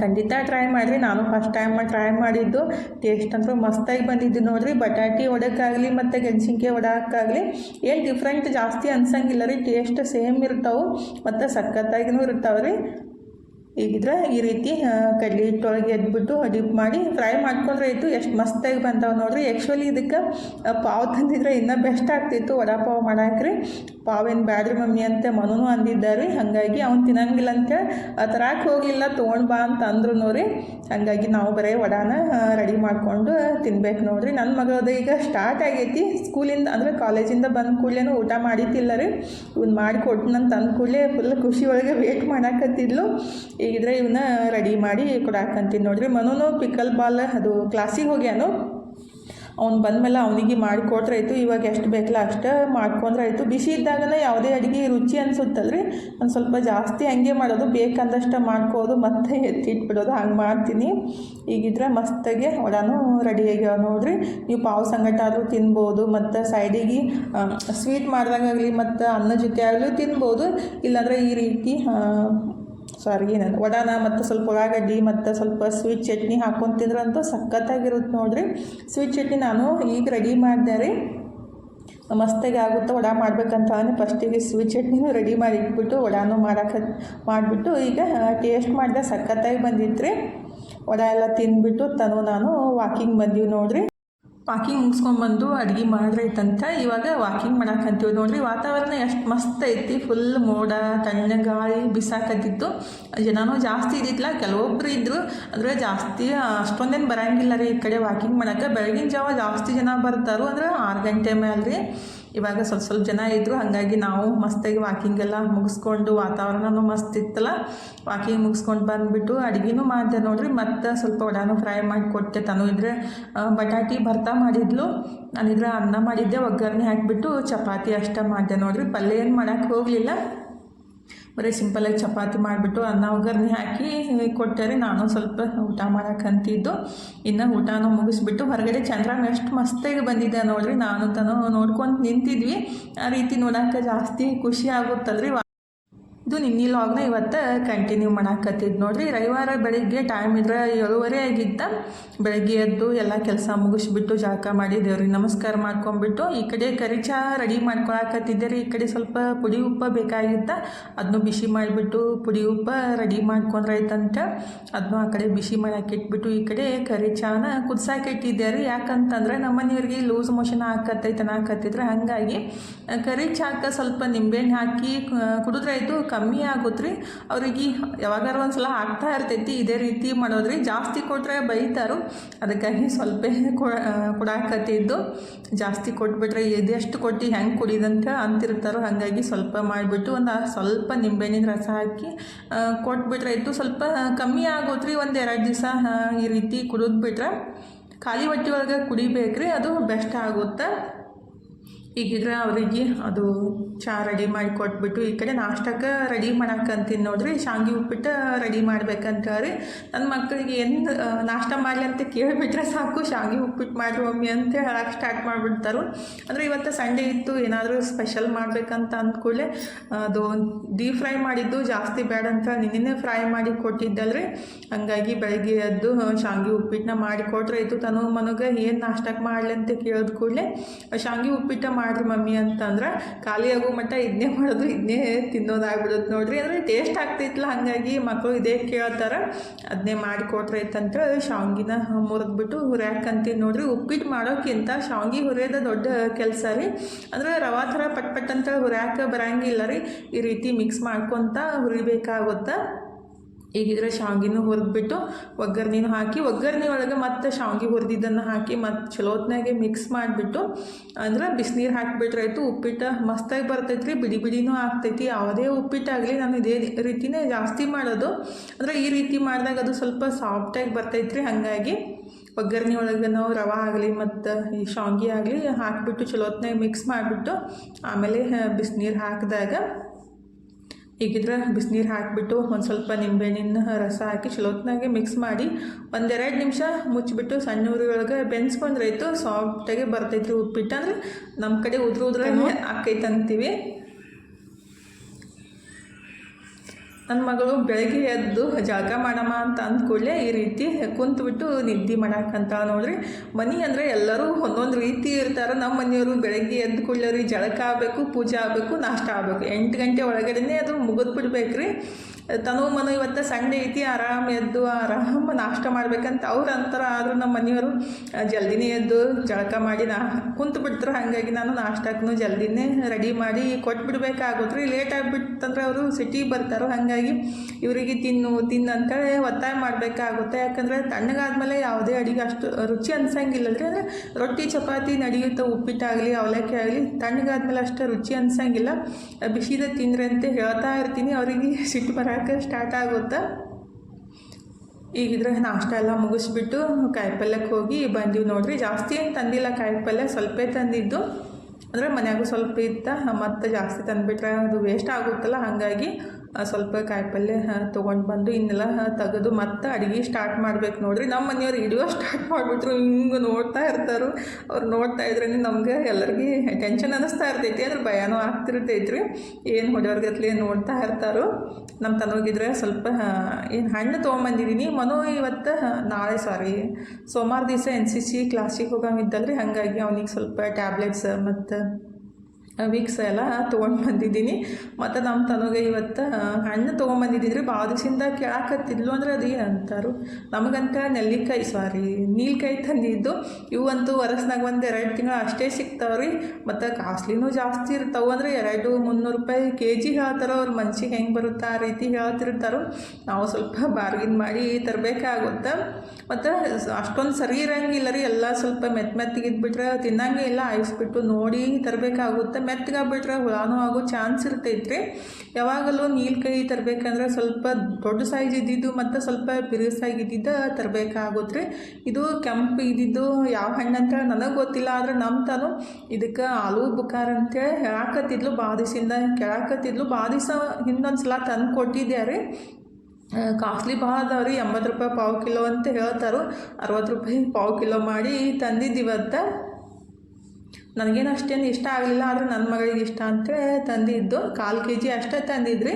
ಖಂಡಿತ ಟ್ರೈ ಮಾಡಿರಿ. ನಾನು ಫಸ್ಟ್ ಟೈಮ್ ಟ್ರೈ ಮಾಡಿದ್ದು. ಟೇಸ್ಟ್ ಅಂತೂ ಮಸ್ತಾಗಿ ಬಂದಿದ್ದು ನೋಡಿರಿ. ಬಟಾಟಿ ಒಡಕ್ಕಾಗಲಿ ಮತ್ತು ಗೆಣಸಿನ್ಕಾಯಿ ಒಡಕ್ಕಾಗಲಿ ಏನು ಡಿಫ್ರೆಂಟ್ ಜಾಸ್ತಿ ಅನ್ಸಂಗಿಲ್ಲ ರೀ. ಟೇಸ್ಟ್ ಸೇಮ್ ಇರ್ತಾವೆ. ಮತ್ತು ಸಖತ್ತಾಗಿನೂ ಇರ್ತಾವೆ ರೀ. ಈಗಿದ್ರೆ ಈ ರೀತಿ ಕಡ್ಲಿ ಹಿಟ್ಟೊಳಗೆ ಎದ್ಬಿಟ್ಟು ಡಿಪ್ ಮಾಡಿ ಫ್ರೈ ಮಾಡ್ಕೊಂಡ್ರೆ ಆಯಿತು. ಎಷ್ಟು ಮಸ್ತಾಗಿ ಬಂದಾವೆ ನೋಡಿರಿ. ಆ್ಯಕ್ಚುಲಿ ಇದಕ್ಕೆ ಪಾವ್ ತಂದಿದ್ರೆ ಇನ್ನೂ ಬೆಸ್ಟ್ ಆಗ್ತಿತ್ತು. ವಡಾ ಪಾವ್ ಮಾಡಾಕ್ರಿ ಪಾವೇನು ಬ್ಯಾಡ್ರಿ ಮಮ್ಮಿ ಅಂತ ಮನೂ ಅಂದಿದ್ದಾರೆ ಹಾಗಾಗಿ ಅವ್ನು ತಿನ್ನಂಗಿಲ್ಲ ಆ ತರಕ್ಕೆ ಹೋಗಲಿಲ್ಲ, ತೊಗೊಂಡು ಬಾ ಅಂತ ನೋಡ್ರಿ ಹಾಗಾಗಿ ನಾವು ಬರೀ ವಡಾನ ರೆಡಿ ಮಾಡಿಕೊಂಡು ತಿನ್ಬೇಕು ನೋಡ್ರಿ. ನನ್ನ ಮಗಳದು ಈಗ ಸ್ಟಾರ್ಟ್ ಆಗೈತಿ, ಸ್ಕೂಲಿಂದ ಅಂದರೆ ಕಾಲೇಜಿಂದ ಬಂದ ಕೂಡಲೇ ಊಟ ಮಾಡಿತಿಲ್ಲ ರೀ, ಇವ್ನು ಮಾಡಿ ಕೊಟ್ಟನಂತ ಅಂದ ಕೂಡಲೇ ಫುಲ್ ಖುಷಿ ಒಳಗೆ ವೇಟ್ ಮಾಡಾಕತ್ತಿದ್ಲು. ಈಗಿದ್ರೆ ಇವನ್ನ ರೆಡಿ ಮಾಡಿ ಕೊಡಾಕಂತೀನಿ ನೋಡ್ರಿ. ಮನೂನು ಪಿಕಲ್ ಬಾಲ್ ಅದು ಕ್ಲಾಸಿಗೆ ಹೋಗ್ಯಾನು ಅವ್ನು ಬಂದಮೇಲೆ ಅವನಿಗೆ ಮಾಡಿಕೊಟ್ರೆ ಆಯಿತು ಇವಾಗ ಎಷ್ಟು ಬೇಕಲ್ಲ ಅಷ್ಟು ಮಾಡ್ಕೊಂಡ್ರೆ ಆಯಿತು ಬಿಸಿ ಇದ್ದಾಗನೇ ಯಾವುದೇ ಅಡುಗೆ ರುಚಿ ಅನ್ಸುತ್ತಲ್ರಿ? ಒಂದು ಸ್ವಲ್ಪ ಜಾಸ್ತಿ ಹಂಗೆ ಮಾಡೋದು, ಬೇಕಂದಷ್ಟು ಮಾಡ್ಕೋದು, ಮತ್ತೆ ಎತ್ತಿಟ್ಬಿಡೋದು, ಹಂಗೆ ಮಾಡ್ತೀನಿ. ಈಗಿದ್ರೆ ಮಸ್ತಾಗೆ ವಡಾನು ರೆಡಿ ಆಗ್ಯಾವ ನೋಡ್ರಿ. ನೀವು ಪಾವು ಸಂಗಟ ಆದರೂ ತಿನ್ಬೋದು, ಮತ್ತು ಸೈಡಿಗೆ ಸ್ವೀಟ್ ಮಾಡ್ದಂಗಾಗಲಿ, ಮತ್ತು ಅನ್ನ ಜೊತೆ ಆಗಲಿ ತಿನ್ಬೋದು. ಇಲ್ಲಾಂದರೆ ಈ ರೀತಿ ಸಾರಿ ಏನಂದ್ರೆ ವಡಾನ ಮತ್ತು ಸ್ವಲ್ಪ ಉಳ್ಳಾಗಡ್ಡಿ ಮತ್ತು ಸ್ವಲ್ಪ ಸ್ವೀಟ್ ಚಟ್ನಿ ಹಾಕ್ಕೊಂಡು ತಿಂದ್ರಂತೂ ಸಖತ್ತಾಗಿರುತ್ತೆ ನೋಡಿರಿ. ಸ್ವೀಟ್ ಚಟ್ನಿ ನಾನು ಈಗ ರೆಡಿ ಮಾಡಿದೆ ರೀ. ಮಸ್ತಾಗಿ ಆಗುತ್ತೆ ವಡಾ ಮಾಡ್ಬೇಕಂತ ಫಸ್ಟಿಗೆ ಸ್ವೀಟ್ ಚಟ್ನಿನೂ ರೆಡಿ ಮಾಡಿ ಇಟ್ಬಿಟ್ಟು ವಡಾನು ಮಾಡಕ್ಕೆ ಮಾಡಿಬಿಟ್ಟು ಈಗ ಟೇಸ್ಟ್ ಮಾಡಿದೆ ಸಖತ್ತಾಗಿ ಬಂದಿತ್ತು ರೀ ವಡ ಎಲ್ಲ ತಿಂದ್ಬಿಟ್ಟು ತನು ನಾನು ವಾಕಿಂಗ್ ಬಂದೀವಿ ನೋಡ್ರಿ. ವಾಕಿಂಗ್ ಮುಗಿಸ್ಕೊಂಡ್ಬಂದು ಅಡುಗೆ ಮಾಡ್ರೈತಂತ ಇವಾಗ ವಾಕಿಂಗ್ ಮಾಡಾಕಂತೀವಿ ನೋಡ್ರಿ ವಾತಾವರಣ ಎಷ್ಟು ಮಸ್ತ್ ಐತಿ. ಫುಲ್ ಮೋಡ ತಣ್ಣ ಗಾಳಿ ಬಿಸಾಕತ್ತಿತ್ತು. ಜನನೂ ಜಾಸ್ತಿ ಇದ್ದಿತ್ತಲ್ಲ ಕೆಲವೊಬ್ರು ಇದ್ದರು ಅಂದರೆ ಜಾಸ್ತಿ ಅಷ್ಟೊಂದೇನು ಬರಂಗಿಲ್ಲ ರೀ ಈ ಕಡೆ ವಾಕಿಂಗ್ ಮಾಡೋಕ್ಕೆ. ಬೆಳಗಿನ ಜಾವ ಜಾಸ್ತಿ ಜನ ಬರ್ತಾರೋ. ಅಂದ್ರೆ ಆರು ಗಂಟೆ ಮೇಲೆ ರೀ. ಇವಾಗ ಸ್ವಲ್ಪ ಸ್ವಲ್ಪ ಜನ ಇದ್ದರು ಹಾಗಾಗಿ ನಾವು ಮಸ್ತಾಗಿ ವಾಕಿಂಗ್ ಎಲ್ಲ ಮುಗಿಸ್ಕೊಂಡು ವಾತಾವರಣನೂ ಮಸ್ತ್ ಇತ್ತಲ್ಲ ವಾಕಿಂಗ್ ಮುಗಿಸ್ಕೊಂಡು ಬಂದುಬಿಟ್ಟು ಅಡುಗೆನೂ ಮಾಡಿದೆ ನೋಡಿರಿ, ಮತ್ತು ಸ್ವಲ್ಪ ವಡಾನು ಫ್ರೈ ಮಾಡಿ ಕೊಟ್ಟೆ ತಾನು. ಇದ್ರೆ ಬಟಾಟಿ ಭರ್ತಾ ಮಾಡಿದ್ಲು ನಾನಿದ್ರೆ ಅನ್ನ ಮಾಡಿದ್ದೆ, ಒಗ್ಗರಣೆ ಹಾಕಿಬಿಟ್ಟು ಚಪಾತಿ ಅಷ್ಟೇ ಮಾಡಿದೆ ನೋಡಿರಿ. ಪಲ್ಯ ಏನು ಮಾಡೋಕ್ಕೆ ಹೋಗಲಿಲ್ಲ. ಬರೀ ಸಿಂಪಲಾಗಿ ಚಪಾತಿ ಮಾಡಿಬಿಟ್ಟು ಅನ್ನ ಒಗ್ಗರಣೆ ಹಾಕಿ ಕೊಟ್ಟರೆ ನಾನು ಸ್ವಲ್ಪ ಊಟ ಮಾಡಕ್ಕಂತಿದ್ದು ಇನ್ನು ಊಟನೂ ಮುಗಿಸ್ಬಿಟ್ಟು ಹೊರಗಡೆ ಚಂದ್ರನ ಎಷ್ಟು ಮಸ್ತಾಗಿ ಬಂದಿದೆ ನೋಡ್ರಿ. ನಾನು ತಾನು ನೋಡ್ಕೊಂಡು ನಿಂತಿದ್ವಿ. ಆ ರೀತಿ ನೋಡೋಕೆ ಜಾಸ್ತಿ ಖುಷಿ ಆಗುತ್ತಲ್ರಿ. ಇದು ನಿನ್ನೆ ಲಾಗ್ನ ಇವತ್ತು ಕಂಟಿನ್ಯೂ ಮಾಡಾಕತ್ತಿದ್ದು ನೋಡ್ರಿ. ರವಿವಾರ ಬೆಳಿಗ್ಗೆ ಟೈಮ್ ಇದ್ರೆ ಏಳುವರೆ ಆಗಿತ್ತ ಬೆಳಗ್ಗೆ ಎದ್ದು ಎಲ್ಲ ಕೆಲಸ ಮುಗಿಸ್ಬಿಟ್ಟು ಜಾಕ ಮಾಡಿ ದೇವ್ರಿಗೆ ನಮಸ್ಕಾರ ಮಾಡ್ಕೊಂಡ್ಬಿಟ್ಟು ಈ ಕಡೆ ಕರಿ ಚಹಾ ರೆಡಿ ಮಾಡ್ಕೊಳಕತ್ತಿದ್ದೆ ರೀ ಈ ಕಡೆ ಸ್ವಲ್ಪ ಪುಡಿ ಉಪ್ಪ ಬೇಕಾಗಿತ್ತ. ಅದನ್ನು ಬಿಸಿ ಮಾಡಿಬಿಟ್ಟು ಪುಡಿ ಉಪ್ಪ ರೆಡಿ ಮಾಡ್ಕೊಂಡ್ರೆ ಆಯ್ತಂತ ಅದನ್ನು ಆ ಕಡೆ ಬಿಸಿ ಮಾಡಾಕಿಟ್ಬಿಟ್ಟು ಈ ಕಡೆ ಕರಿ ಚಹಾನ ಕುದಿಸಾಕಿಟ್ಟಿದ್ದೆ ರೀ ಯಾಕಂತಂದ್ರೆ ನಮ್ಮ ಮನೆಯವ್ರಿಗೆ ಲೂಸ್ ಮೋಷನ್ ಹಾಕತ್ತೈತೆ ಅನ್ನಕತ್ತಿದ್ರೆ ಹಾಗಾಗಿ ಕರಿ ಚಾಕ ಸ್ವಲ್ಪ ನಿಂಬೆಹಣ್ಣು ಹಾಕಿ ಕುಡಿದ್ರಾಯ್ತು ಕುಡಿದ್ರೆ ಆಯಿತು ಕಮ್ಮಿ ಆಗುತ್ತೆ ಅವ್ರಿಗೆ ಯಾವಾಗಾರು ಒಂದು ಸಲ ಆಗ್ತಾ ಇರ್ತೈತಿ, ಇದೇ ರೀತಿ ಮಾಡೋದ್ರಿ. ಜಾಸ್ತಿ ಕೊಟ್ಟರೆ ಬೈತಾರು. ಅದಕ್ಕಾಗಿ ಸ್ವಲ್ಪ ಕೊಡಾಕತ್ತಿದ್ದು. ಜಾಸ್ತಿ ಕೊಟ್ಬಿಟ್ರೆ ಇದೆಷ್ಟು ಕೊಟ್ಟು ಹೆಂಗೆ ಕುಡಿದಂತ ಅಂತಿರ್ತಾರೋ ಹಾಗಾಗಿ ಸ್ವಲ್ಪ ಮಾಡಿಬಿಟ್ಟು ಒಂದು ಸ್ವಲ್ಪ ನಿಂಬೆಹಣ್ಣಿನ ರಸ ಹಾಕಿ ಕೊಟ್ಬಿಟ್ರೆ ಇತ್ತು ಸ್ವಲ್ಪ ಕಮ್ಮಿ ಆಗೋತ್ರಿ, ಒಂದು ಎರಡು ದಿವಸ ಈ ರೀತಿ ಕುಡಿದ್ಬಿಟ್ರೆ. ಖಾಲಿ ಹೊಟ್ಟೆ ಒಳಗೆ ಕುಡಿಬೇಕ್ರಿ, ಅದು ಬೆಸ್ಟ್ ಆಗುತ್ತೆ. ಈಗಿದ್ರೆ ಅವರಿಗೆ ಅದು ಚಹಾ ರೆಡಿ ಮಾಡಿ ಕೊಟ್ಬಿಟ್ಟು ಈ ಕಡೆ ನಾಷ್ಟಕ್ಕೆ ರೆಡಿ ಮಾಡಕ್ಕಂತೀನಿ ನೋಡ್ರಿ. ಶಾಂಗಿ ಉಪ್ಪಿಟ್ಟು ರೆಡಿ ಮಾಡ್ಬೇಕಂತ ರೀ ನನ್ನ ಮಕ್ಕಳಿಗೆ ಏನು ನಾಷ್ಟ ಮಾಡಲಿ ಅಂತ ಕೇಳಿಬಿಟ್ರೆ ಸಾಕು, ಶಾಂಗಿ ಉಪ್ಪಿಟ್ಟು ಮಾಡ್ರಿ ಮಮ್ಮಿ ಅಂತ ಹೇಳಕ್ಕೆ ಸ್ಟಾರ್ಟ್ ಮಾಡಿಬಿಡ್ತಾರೆ. ಅಂದರೆ ಇವತ್ತು ಸಂಡೇ ಇತ್ತು, ಏನಾದರೂ ಸ್ಪೆಷಲ್ ಮಾಡಬೇಕಂತ ಅಂದ್ಕೂಡಲೇ ಅದು ಡೀಪ್ ಫ್ರೈ ಮಾಡಿದ್ದು ಜಾಸ್ತಿ ಬೇಡ ಅಂತ ನಿನ್ನೆ ಫ್ರೈ ಮಾಡಿ ಕೊಟ್ಟಿದ್ದಲ್ರಿ. ಹಂಗಾಗಿ ಬೆಳಗ್ಗೆ ಎದ್ದು ಶಾಂಗಿ ಉಪ್ಪಿಟ್ಟನ್ನ ಮಾಡಿ ಕೊಟ್ರೆ ಇತ್ತು ತನು ಮನಗೆ ಏನು ನಾಷ್ಟಕ್ಕೆ ಮಾಡಲಿ ಅಂತ ಕೇಳಿದ ಕೂಡಲೇ ಶಾಂಗಿ ಉಪ್ಪಿಟ್ಟು ಮಾಡಿರಿ ಮಮ್ಮಿ ಅಂತಂದ್ರೆ ಖಾಲಿ ಆಗೋ ಮಟ್ಟ ಇದನ್ನೇ ಮಾಡೋದು ಇದನ್ನೇ ತಿನ್ನೋದಾಗ್ಬಿಡುತ್ತೆ ನೋಡ್ರಿ. ಅಂದರೆ ಟೇಸ್ಟ್ ಆಗ್ತೈತಲ್ಲ ಹಾಗಾಗಿ ಮಕ್ಕಳು ಇದೇ ಕೇಳ್ತಾರೆ ಅದನ್ನೇ ಮಾಡಿಕೊಟ್ರೆ ಅಂತ ಐತಂತ ಶಾವ್ಗಿನ ಮುರಿದ್ಬಿಟ್ಟು ಹುರಿಯಾಕಂತೀನಿ ನೋಡ್ರಿ. ಉಪ್ಪಿಟ್ಟು ಮಾಡೋಕ್ಕಿಂತ ಶಾವಿಗೆ ಹುರಿಯೋದು ದೊಡ್ಡ ಕೆಲಸ ರೀ. ಅಂದರೆ ರವಾ ಥರ ಪಟ್ ಪಟ್ ಅಂತ ಹುರಿಯಾಕ ಬರಂಗಿಲ್ಲ ರೀ. ಈ ರೀತಿ ಮಿಕ್ಸ್ ಮಾಡ್ಕೊತ ಹುರಿಬೇಕಾಗುತ್ತೆ? ಈಗಿದ್ರೆ ಶಾವ್ಗಿನೂ ಹುರಿದ್ಬಿಟ್ಟು ಒಗ್ಗರ್ಣಿನೂ ಹಾಕಿ ಒಗ್ಗರ್ಣಿ ಒಳಗೆ ಮತ್ತೆ ಶಾವ್ಗಿ ಹುರಿದಿದ್ದನ್ನು ಹಾಕಿ ಮತ್ತು ಚಲೋತ್ನಾಗೆ ಮಿಕ್ಸ್ ಮಾಡಿಬಿಟ್ಟು ಅಂದ್ರೆ ಬಿಸಿನೀರು ಹಾಕಿಬಿಟ್ರೆ ಆಯಿತು, ಉಪ್ಪಿಟ್ಟು ಮಸ್ತಾಗಿ ಬರ್ತೈತೆ ರೀ ಬಿಡಿ ಬಿಡಿನೂ ಆಗ್ತೈತಿ. ಯಾವುದೇ ಉಪ್ಪಿಟ್ಟಾಗಲಿ ನಾನು ಇದೇ ರೀತಿನೇ ಜಾಸ್ತಿ ಮಾಡೋದು. ಅಂದರೆ ಈ ರೀತಿ ಮಾಡಿದಾಗ ಅದು ಸ್ವಲ್ಪ ಸಾಫ್ಟಾಗಿ ಬರ್ತೈತೆ ರೀ ಹಾಗಾಗಿ ಒಗ್ಗರಣೆ ಒಳಗೆ ನಾವು ರವೆ ಆಗಲಿ ಮತ್ತು ಈ ಶಾವ್ಗಿ ಆಗಲಿ ಹಾಕಿಬಿಟ್ಟು ಚಲೋತ್ನಾಗ ಮಿಕ್ಸ್ ಮಾಡಿಬಿಟ್ಟು ಆಮೇಲೆ ಬಿಸಿನೀರು ಹಾಕಿದಾಗ ಈಗಿದ್ರೆ ಬಿಸಿನೀರು ಹಾಕಿಬಿಟ್ಟು ಒಂದು ಸ್ವಲ್ಪ ನಿಂಬೆಹಣ್ಣಿನ ರಸ ಹಾಕಿ ಚಲೋತ್ನಾಗೆ ಮಿಕ್ಸ್ ಮಾಡಿ ಒಂದೆರಡು ನಿಮಿಷ ಮುಚ್ಚಿಬಿಟ್ಟು ಸಣ್ಣ ಉರಿ ಬೆನ್ಸ್ಕೊಂಡ್ರಾಯ್ತು ಸಾಫ್ಟಾಗಿ ಬರ್ತೈತ್ರಿ ಉಪ್ಪಿಟ್ಟು. ಅಂದರೆ ನಮ್ಮ ಕಡೆ ಉದ್ರ ಉದ್ರ ಆಕೈತೆ ಅಂತೀವಿ ನನ್ನ ಮಗಳು ಬೆಳಗ್ಗೆ ಎದ್ದು, ಜಾಗ ಮಾಡಮ್ಮ ಅಂತ ಅಂದ್ಕೂಡಲೇ ಈ ರೀತಿ ಕುಂತ್ಬಿಟ್ಟು ನಿದ್ದೆ ಮಾಡಕ್ಕಂತ ನೋಡ್ರಿ. ಮನೆ ಅಂದರೆ ಎಲ್ಲರೂ ಒಂದೊಂದು ರೀತಿ ಇರ್ತಾರೆ. ನಮ್ಮ ಮನೆಯವರು ಬೆಳಗ್ಗೆ ಎದ್ದು ಕೂಡಲೇ ರೀ, ಜಳಕ ಆಗಬೇಕು, ಪೂಜೆ ಆಗಬೇಕು, ನಾಷ್ಟ ಆಗಬೇಕು. ಎಂಟು ಗಂಟೆ ಒಳಗಡೆನೇ ಅದು ಮುಗಿದ್ಬಿಡ್ಬೇಕು ಬಿಡ್ಬೇಕ್ರಿ ತನು ಮನು ಇವತ್ತು ಸಂಡೆ ಐತಿ, ಆರಾಮ್ ಎದ್ದು, ಆರಾಮ ನಾಷ್ಟ ಮಾಡ್ಬೇಕಂತ ಅವ್ರು ಅಂತಾರ ಆದರೂ ನಮ್ಮ ಮನೆಯವರು ಜಲ್ದಿನೇ ಎದ್ದು ಜಳಕ ಮಾಡಿ ನಾ ಕುಂತು ಬಿಡ್ತಾರೆ ಹಾಗಾಗಿ ನಾನು ನಾಷ್ಟಕ್ಕೂ ಜಲ್ದಿನೇ ರೆಡಿ ಮಾಡಿ ಕೊಟ್ಬಿಡ್ಬೇಕಾಗುತ್ತೆ ಲೇಟ್ ಆಗಿಬಿಟ್ಟಂದ್ರೆ ಅವರು ಸಿಟಿಗೆ ಬರ್ತಾರೋ ಹಾಗಾಗಿ ಇವರಿಗೆ ತಿನ್ನು ತಿನ್ನು ಅಂತೇಳಿ ಒತ್ತಾಯ ಮಾಡಬೇಕಾಗುತ್ತೆ. ಯಾಕಂದರೆ ತಣ್ಣಗಾದ್ಮೇಲೆ ಯಾವುದೇ ಅಡಿಗೆ ಅಷ್ಟು ರುಚಿ ಅನ್ಸಂಗಿಲ್ಲ ರೀ ಅಂದರೆ ರೊಟ್ಟಿ, ಚಪಾತಿ ನಡೆಯುತ್ತೆ ಉಪ್ಪಿಟ್ಟಾಗಲಿ, ಅವಲಕ್ಕಿ ಆಗಲಿ, ತಣ್ಣಗಾದ್ಮೇಲೆ ಅಷ್ಟು ರುಚಿ ಅನ್ಸಂಗಿಲ್ಲ. ಬಿಸಿದ ತಿಂದ್ರೆ ಅಂತ ಹೇಳ್ತಾ ಇರ್ತೀನಿ. ಅವರಿಗೆ ಸಿಟ್ಟು ಬರೋಕೆ ಸ್ಟಾರ್ಟ್ ಆಗುತ್ತೆ? ಈಗಿದ್ರೆ ನಾಷ್ಟ ಎಲ್ಲ ಮುಗಿಸ್ಬಿಟ್ಟು ಕಾಯಿಪಲ್ಯಕ್ಕೆ ಹೋಗಿ ಬಂದೀವಿ ನೋಡ್ರಿ. ಜಾಸ್ತಿ ಏನು ತಂದಿಲ್ಲ ಕಾಯಿಪಲ್ಯ, ಸ್ವಲ್ಪ ತಂದಿದ್ದು. ಅಂದರೆ ಮನೆಯಾಗೂ ಸ್ವಲ್ಪ ಇತ್ತ, ಮತ್ತು ಜಾಸ್ತಿ ತಂದುಬಿಟ್ರೆ ಅದು ವೇಸ್ಟ್ ಆಗುತ್ತಲ್ಲ, ಹಾಗಾಗಿ ಸ್ವಲ್ಪ ಕಾಯಿಪಲ್ಯ ತೊಗೊಂಡು ಬಂದು ಇನ್ನೆಲ್ಲ ತೆಗೆದು ಮತ್ತೆ ಅಡುಗೆ ಸ್ಟಾರ್ಟ್ ಮಾಡ್ಬೇಕು ನೋಡ್ರಿ. ನಮ್ಮ ಮನೆಯವ್ರು ಹಿಡಿಯೋ ಸ್ಟಾರ್ಟ್ ಮಾಡಿಬಿಟ್ರು, ಹಿಂಗೆ ನೋಡ್ತಾ ಇರ್ತಾರೆ. ಅವ್ರು ನೋಡ್ತಾ ಇದ್ರೆ ನಮ್ಗೆ ಎಲ್ಲರಿಗೆ ಟೆನ್ಷನ್ ಅನ್ನಿಸ್ತಾ ಇರ್ತೈತಿ. ಅಂದ್ರೆ ಭಯನೂ ಆಗ್ತಿರ್ತೈತಿ ರೀ ಏನು ಹೊಡೆಯೋರ್ಗತ್ಲೆ ನೋಡ್ತಾ ಇರ್ತಾರೋ. ನಮ್ಮ ತನೋಗಿದ್ರೆ ಸ್ವಲ್ಪ ಏನು ಹಣ್ಣು ತೊಗೊಂಬಂದಿದ್ದೀನಿ ಮನು ಇವತ್ತು ನಾಳೆ ಸಾರಿ. ಸೋಮವಾರ ದಿವಸ ಎನ್ ಸಿ ಸಿ ಕ್ಲಾಸಿಗೆ ಹೋಗಂಗಿದ್ದಲ್ರಿ ಹಾಗಾಗಿ ಅವ್ನಿಗೆ ಸ್ವಲ್ಪ ಟ್ಯಾಬ್ಲೆಟ್ಸ್ ಮತ್ತು ವೀಕ್ಸ್ ಎಲ್ಲ ತೊಗೊಂಡು ಬಂದಿದ್ದೀನಿ. ಮತ್ತು ನಮ್ಮ ತನಗೆ ಇವತ್ತು ಹಣ್ಣು ತೊಗೊಂಬಂದಿದ್ದಿದ್ರಿ ಭಾಳ ದಿವಸದಿಂದ ಕೇಳಾಕತ್ತಿದ್ಲು ಅಂದ್ರೆ ಅದೇ ಅಂತಾರು. ನಮಗಂತ ನೆಲ್ಲಿಕಾಯಿ ಸಾರಿ ನೀಲ್ಕಾಯಿ ತಂದಿದ್ದು. ಇವಂತೂ ವರ್ಷನಾಗ ಒಂದು ಎರಡು ತಿಂಗಳು ಅಷ್ಟೇ ಸಿಗ್ತಾವ್ರಿ. ಮತ್ತು ಕಾಸ್ಟ್ಲಿನೂ ಜಾಸ್ತಿ ಇರ್ತಾವೆ ಅಂದರೆ ಎರಡು ಮುನ್ನೂರು ರೂಪಾಯಿ ಕೆ ಜಿ ಹೇಳ್ತಾರೋ ಅವ್ರ ಮನ್ಸಿಗೆ ಹೆಂಗೆ ಬರುತ್ತೆ ಆ ರೀತಿ ಹೇಳ್ತಿರ್ತಾರೋ. ನಾವು ಸ್ವಲ್ಪ ಬಾರ್ಗಿನ್ ಮಾಡಿ ತರಬೇಕಾಗುತ್ತೆ. ಮತ್ತು ಅಷ್ಟೊಂದು ಸರಿ ಇರಂಗಿಲ್ಲ ರೀ, ಎಲ್ಲ ಸ್ವಲ್ಪ ಮೆತ್ತ ಮೆತ್ತಗೆ ಇದ್ಬಿಟ್ರೆ ತಿನ್ನಂಗೆ ಇಲ್ಲ. ಆಯಿಸ್ಬಿಟ್ಟು ನೋಡಿ ತರಬೇಕಾಗುತ್ತೆ. ಮೆತ್ತಗಾಗ್ಬಿಟ್ರೆ ಹುಳಾನು ಆಗೋ ಚಾನ್ಸ್ ಇರ್ತೈತ್ರಿ ಯಾವಾಗಲೂ ನೀಲಕಾಯಿ ತರಬೇಕಂದ್ರೆ ಸ್ವಲ್ಪ ದೊಡ್ಡ ಸೈಜ್ ಇದ್ದಿದ್ದು ಮತ್ತು ಸ್ವಲ್ಪ ಬಿರುಸಾಗಿ ಇದ್ದಿದ್ದು ತರಬೇಕಾಗುತ್ತೆ. ಇದು ಕೆಂಪು ಇದ್ದಿದ್ದು ಯಾವ ಹಣ್ಣು ಅಂತ ನನಗೆ ಗೊತ್ತಿಲ್ಲ, ಆದ್ರೆ ನಮ್ಮ ತಾನು ಇದಕ್ಕೆ ಆಲೂ ಬುಖಾರ್ ಅಂತೇಳಿ ಹೇಳಾಕತ್ತಿದ್ಲು. ಬಾದಿಸಿಂದ ಕೆಳಕತ್ತಿದ್ಲು. ಬಾದಿಸ ದಿವಸ ಹಿಂದೊಂದು ಸಲ ತಂದು ಕೊಟ್ಟಿದ್ದೆ ರೀ ಕಾಸ್ಟ್ಲಿ ಭಾಳ ಅದಾವೆ ರೀ. ಎಂಬತ್ತು ರೂಪಾಯಿ ಪಾವು ಕಿಲೋ ಅಂತ ಹೇಳ್ತಾರೆ. ಅರವತ್ತು ರೂಪಾಯಿ ಪಾವು ಕಿಲೋ ಮಾಡಿ ತಂದಿದ್ದಿವತ್ತ ನನಗೇನು ಅಷ್ಟೇನು ಇಷ್ಟ ಆಗಲಿಲ್ಲ, ಆದರೆ ನನ್ನ ಮಗಳಿಗೆ ಇಷ್ಟ ಅಂತೇಳಿ ತಂದಿದ್ದು. ಕಾಲು ಕೆ ಜಿ ಅಷ್ಟೇ ತಂದಿದ್ರಿ.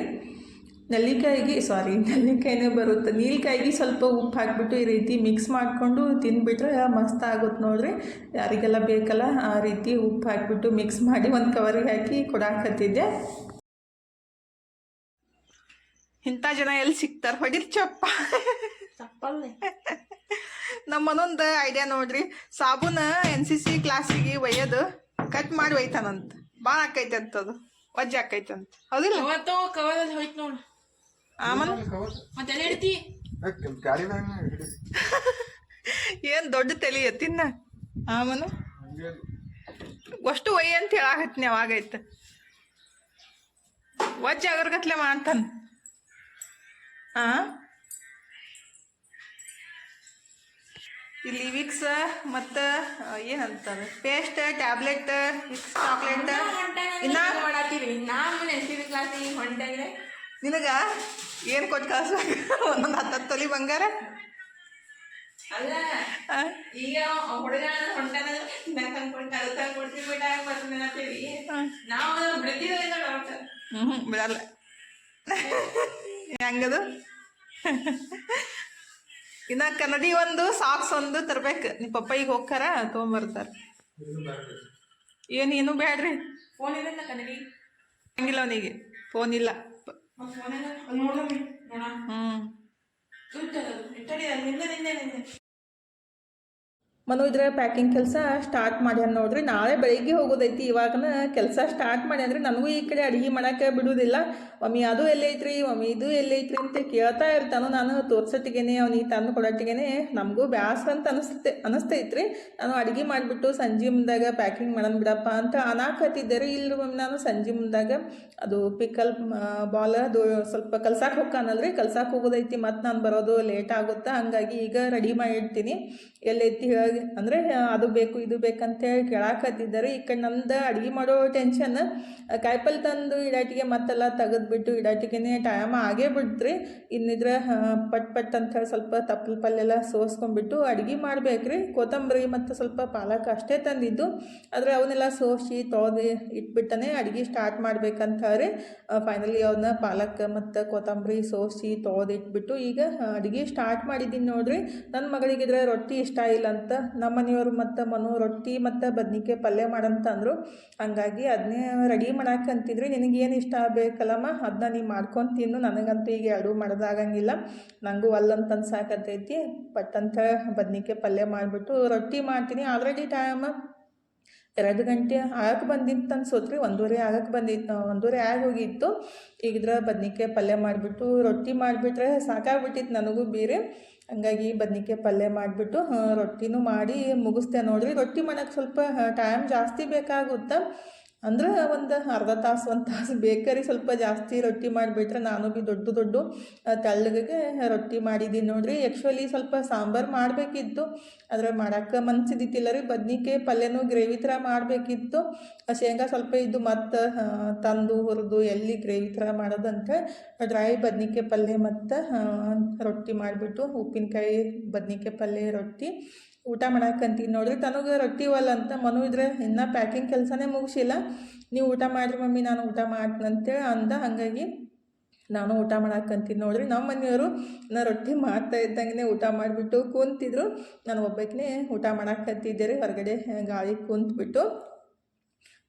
ನೆಲ್ಲಿಕಾಯಿಗೆ ಸಾರಿ ನೆಲ್ಲಿಕಾಯಿನೇ ಬರುತ್ತೆ. ನೀಲ್ಕಾಯಿಗೆ ಸ್ವಲ್ಪ ಉಪ್ಪು ಹಾಕಿಬಿಟ್ಟು ಈ ರೀತಿ ಮಿಕ್ಸ್ ಮಾಡಿಕೊಂಡು ತಿಂದುಬಿಟ್ರೆ ಮಸ್ತ್ ಆಗುತ್ತೆ ನೋಡ್ರಿ. ಯಾರಿಗೆಲ್ಲ ಬೇಕಲ್ಲ ಆ ರೀತಿ ಉಪ್ಪು ಹಾಕಿಬಿಟ್ಟು ಮಿಕ್ಸ್ ಮಾಡಿ ಒಂದು ಕವರಿಗೆ ಹಾಕಿ ಕೊಡಾಕತ್ತಿದ್ದೆ. ಇಂಥ ಜನ ಎಲ್ಲಿ ಸಿಗ್ತಾರೆ? ಹೊಡಿರ್ ಚಪ್ಪ. ಚಪ್ಪಲ್ಲೆ ನಮ್ಮ ಮನೊಂದು ಐಡಿಯಾ ನೋಡ್ರಿ. ಸಾಬೂನ ಎನ್ ಸಿ ಸಿ ಕ್ಲಾಸಿಗೆ ಒಯ್ಯೋದು ಕಟ್ ಮಾಡಿ ಒಯ್ತಾನಂತ. ಭಾಳ ಆಕೈತೆ ಅಂತದು ವಜ್ಜೆ ಆಕೈತೆ ಅಂತ. ಹೌದಿಲ್ಲ? ಅವತ್ತು ಕವರಲ್ಲಿ ಹೋಯ್ತು ನೋಡು. ಮತ್ತೆ ಎಲ್ಲಿ ಏನು ದೊಡ್ಡ ತಲೆ ಎತ್ತಿನ ಆಮನು ಅಷ್ಟು ಒಯ್ಯ ಅಂತ ಹೇಳಾಕತ್ನಿ ಅವಾಗೈತ ವಜ್ಜೆ ಅಗರ್ಗತ್ಲೆ ಮಾಡ್ತಾನ. ಆ? ಇಲ್ಲಿ ವಿಕ್ಸ್ ಮತ್ತು ಏನಂತಾರೆ ಪೇಸ್ಟ್ ಟ್ಯಾಬ್ಲೆಟ್ ವಿಕ್ಸ್ ಚಾಕ್ಲೇಟ್ ಇನ್ನ? ಮಾಡತ್ತೀರಿ ನಾನು ಕ್ಲಾಸಿಗೆ ನಿನಗ ಏನು ಕೊಟ್ಟು ಕಳಿಸ್ಬೇಕು ಒಂದೊಂದು ಹತ್ತತ್ತು ತೊಲಿ ಬಂಗಾರ? ಅಲ್ಲ? ಈಗ ಹುಡುಗ ಹೊಂಟಾನ ನಾವು ಹ್ಞೂ ಬಿಡಲ್ಲ. ಹೆಂಗದು? ಇನ್ನ ಕನ್ನಡಿ ಒಂದು ಸಾಕ್ಸ್ ಒಂದು ತರ್ಬೇಕು. ನಿಮ್ಮ ಪಪ್ಪ ಈಗ ಹೋಗ್ತಾರ ತೊಗೊಂಬರ್ತಾರೆ. ಏನು ಏನು ಬೇಡ್ರಿ ಫೋನ್ ಇಲ್ಲ ಕನ್ನಡಿ? ಹಂಗಿಲ್ಲ ಅವನಿಗೆ. ಫೋನ್ ಇಲ್ಲ. ಹ್ಞೂ ಮನು ಇದ್ರ ಪ್ಯಾಕಿಂಗ್ ಕೆಲಸ ಸ್ಟಾರ್ಟ್ ಮಾಡ್ಯಾನ ನೋಡ್ರಿ, ನಾಳೆ ಬೆಳಿಗ್ಗೆ ಹೋಗೋದೈತಿ. ಇವಾಗನ ಕೆಲಸ ಸ್ಟಾರ್ಟ್ ಮಾಡಿ ಅಂದ್ರೆ ನನಗೂ ಈ ಕಡೆ ಅಡಿಗೆ ಮಾಡೋಕೆ ಬಿಡುವುದಿಲ್ಲ ಮಮ್ಮಿ, ಅದು ಎಲ್ಲೈತ್ರಿ ಮಮ್ಮಿ, ಇದು ಎಲ್ಲೈತ್ರಿ ಅಂತ ಕೇಳ್ತಾ ಇರ್ತಾನೋ ನಾನು ತೋರ್ಸತ್ತಿಗೇನೆ, ಅವ್ನಿಗೆ ತಂದು ಕೊಡಟ್ಟಿಗೆನೆ ನಮಗೂ ಬ್ಯಾಸ್ರ ಅಂತ ಅನಿಸ್ತೈತೆ, ಅನಿಸ್ತೈತ್ರಿ. ನಾನು ಅಡಿಗೆ ಮಾಡಿಬಿಟ್ಟು ಸಂಜೆ ಮುಂದಾಗ ಪ್ಯಾಕಿಂಗ್ ಮಾಡೋಣ ಬಿಡಪ್ಪ ಅಂತ ಅನಾಕತ್ತಿದ್ದೆ ರೀ ಇಲ್ರಿ ಮಮ್ಮಿ, ನಾನು ಸಂಜೆ ಮುಂದಾಗ ಅದು ಪಿಕಲ್ ಬಾಲ್ ಅದು ಸ್ವಲ್ಪ ಕಲ್ಸಕ್ಕೆ ಹೋಗ್ಕಾನಲ್ರಿ ಕಲ್ಸಕ್ಕೆ ಹೋಗೋದೈತಿ ಮತ್ತು ನಾನು ಬರೋದು ಲೇಟ್ ಆಗುತ್ತೆ? ಹಂಗಾಗಿ ಈಗ ರೆಡಿ ಮಾಡಿ ಇಡ್ತೀನಿ ಎಲ್ಲೈತಿ ಹೇಳಿ ಅಂದರೆ ಅದು ಬೇಕು, ಇದು ಬೇಕಂತೇಳಿ ಕೇಳಾಕತ್ತಿದ್ದಾರೆ. ಈ ಕಡೆ ನಂದು ಅಡುಗೆ ಮಾಡೋ ಟೆನ್ಷನ್ ಕಾಯಿಪಲ್ಲೆ ತಂದು ಇಡಾಟಿಗೆ ಮತ್ತೆಲ್ಲ ತೆಗೆದ್ಬಿಟ್ಟು ಇಡಾಟಿಗೆನೆ ಟೈಮ್ ಆಗೇ ಬಿಡ್ತ್ರಿ ಇನ್ನಿದ್ರೆ ಪಟ್ ಪಟ್ ಅಂತ ಹೇಳಿ ಸ್ವಲ್ಪ ತಪ್ಪಲು ಪಲ್ಲೆಲ್ಲ ಸೋಸ್ಕೊಂಡ್ಬಿಟ್ಟು ಅಡುಗೆ ಮಾಡಬೇಕ್ರಿ. ಕೊತ್ತಂಬರಿ ಮತ್ತು ಸ್ವಲ್ಪ ಪಾಲಕ್ ಅಷ್ಟೇ ತಂದಿದ್ದು. ಆದರೆ ಅವನ್ನೆಲ್ಲ ಸೋಸಿ ತೊಳೆದು ಇಟ್ಬಿಟ್ಟನೆ ಅಡುಗೆ ಸ್ಟಾರ್ಟ್ ಮಾಡ್ಬೇಕಂತ ಹೇಳಿ ಫೈನಲಿ ಅವನ್ನ ಪಾಲಕ್ ಮತ್ತು ಕೊತ್ತಂಬರಿ ಸೋಸಿ ತೊಳೆದು ಇಟ್ಬಿಟ್ಟು ಈಗ ಅಡುಗೆ ಸ್ಟಾರ್ಟ್ ಮಾಡಿದ್ದೀನಿ ನೋಡ್ರಿ. ನನ್ನ ಮಗಳಿಗಿದ್ರೆ ರೊಟ್ಟಿ ಇಷ್ಟ ಇಲ್ಲ ಅಂತ ನಮ್ಮ ಮನೆಯವರು ಮತ್ತು ಮನು ರೊಟ್ಟಿ ಮತ್ತು ಬದ್ನಿಕಾಯಿ ಪಲ್ಯ ಮಾಡಂತಂದರು ಹಂಗಾಗಿ ಅದನ್ನೇ ರೆಡಿ ಮಾಡಕ್ಕೆ ಅಂತಿದ್ರು ನಿನಗೇನು ಇಷ್ಟ ಆಗಬೇಕಲ್ಲಮ್ಮ ಅದನ್ನ ನೀವು ಮಾಡ್ಕೊಂಡು ತಿನ್ನು, ನನಗಂತೂ ಈಗ ಎರಡು ಮಾಡೋದಾಗಂಗಿಲ್ಲ ನನಗೂ ಅಲ್ಲಂತ ಅನ್ಸಾಕತ್ತೈತಿ ಪಟ್ ಅಂತ ಬದ್ನಿಕಾಯಿ ಪಲ್ಯ ಮಾಡಿಬಿಟ್ಟು ರೊಟ್ಟಿ ಮಾಡ್ತೀನಿ ಆಲ್ರೆಡಿ ಟೈಮ್ ಎರಡು ಗಂಟೆ ಆಗಕ್ಕೆ ಬಂದಿತ್ತು ಅನ್ಸೋತ್ರಿ, ಒಂದೂವರೆ ಆಗಕ್ಕೆ ಬಂದಿತ್ತು ಒಂದೂವರೆ ಆಗಿ ಹೋಗಿತ್ತು. ಈಗಿದ್ರೆ ಬದ್ನಿಕಾಯಿ ಪಲ್ಯ ಮಾಡಿಬಿಟ್ಟು, ರೊಟ್ಟಿ ಮಾಡಿಬಿಟ್ರೆ ಸಾಕಾಗ್ಬಿಟ್ಟಿತ್ತು ನನಗೂ ಬೇರೆ. ಹಂಗಾಗಿ ಬದ್ನಿಕಾಯಿ ಪಲ್ಯ ಮಾಡಿಬಿಟ್ಟು ರೊಟ್ಟಿನೂ ಮಾಡಿ ಮುಗಿಸ್ದೆ ನೋಡಿರಿ. ರೊಟ್ಟಿ ಮಾಡೋಕ್ಕೆ ಸ್ವಲ್ಪ ಟೈಮ್ ಜಾಸ್ತಿ ಬೇಕಾಗುತ್ತೆ. ಅಂದ್ರೆ ಒಂದು ಅರ್ಧ ತಾಸು, ಒಂದು ತಾಸು ಬೇಕರಿ ಸ್ವಲ್ಪ ಜಾಸ್ತಿ ರೊಟ್ಟಿ ಮಾಡಿಬಿಟ್ರೆ ನಾನು ಭೀ ದೊಡ್ಡ ದೊಡ್ಡ ತಳ್ಳಗೆ ರೊಟ್ಟಿ ಮಾಡಿದ್ದೀನಿ ನೋಡಿರಿ. ಆ್ಯಕ್ಚುಲಿ ಸ್ವಲ್ಪ ಸಾಂಬಾರು ಮಾಡಬೇಕಿತ್ತು. ಅದ್ರ ಮಾಡೋಕ್ಕೆ ಮನ್ಸಿದ್ದಿತ್ತಿಲ್ಲ ರೀ. ಬದ್ನಿಕಾಯಿ ಪಲ್ಯನೂ ಗ್ರೇವಿ ಥರ ಮಾಡಬೇಕಿತ್ತು. ಶೇಂಗಾ ಸ್ವಲ್ಪ ಇದ್ದು ಮತ್ತು ತಂದು ಹುರಿದು ಎಲ್ಲಿ ಗ್ರೇವಿ ಥರ ಮಾಡೋದಂತ ಡ್ರೈ ಬದ್ನಿಕಾಯಿ ಪಲ್ಯ ಮತ್ತು ರೊಟ್ಟಿ ಮಾಡಿಬಿಟ್ಟು ಉಪ್ಪಿನಕಾಯಿ ಬದ್ನಿಕಾಯಿ ಪಲ್ಯ ರೊಟ್ಟಿ ಊಟ ಮಾಡಕ್ಕಂತೀನಿ ನೋಡ್ರಿ. ತನಗೆ ರೊಟ್ಟಿವಲ್ಲ ಅಂತ ಮನು ಇದ್ರೆ ಇನ್ನೂ ಪ್ಯಾಕಿಂಗ್ ಕೆಲಸನೇ ಮುಗಿಸಿಲ್ಲ. ನೀವು ಊಟ ಮಾಡಿರಿ ಮಮ್ಮಿ ನಾನು ಊಟ ಮಾಡ್ತೀನಿ ಅಂತೇಳಿ ಅಂದ. ಹಾಗಾಗಿ ನಾನು ಊಟ ಮಾಡಕ್ಕಂತೀನಿ ನೋಡ್ರಿ. ನಮ್ಮ ಮನೆಯವರು ನಾ ರೊಟ್ಟಿ ಮಾಡ್ತಾ ಇದ್ದಂಗೆ ಊಟ ಮಾಡಿಬಿಟ್ಟು ಕೂತಿದ್ರು. ನಾನು ಒಬ್ಬಕ್ಕೇ ಊಟ ಮಾಡಕ್ಕಂತಿದ್ದೆ ರೀ. ಹೊರಗಡೆ ಗಾಳಿ ಕೂತ್ಬಿಟ್ಟು.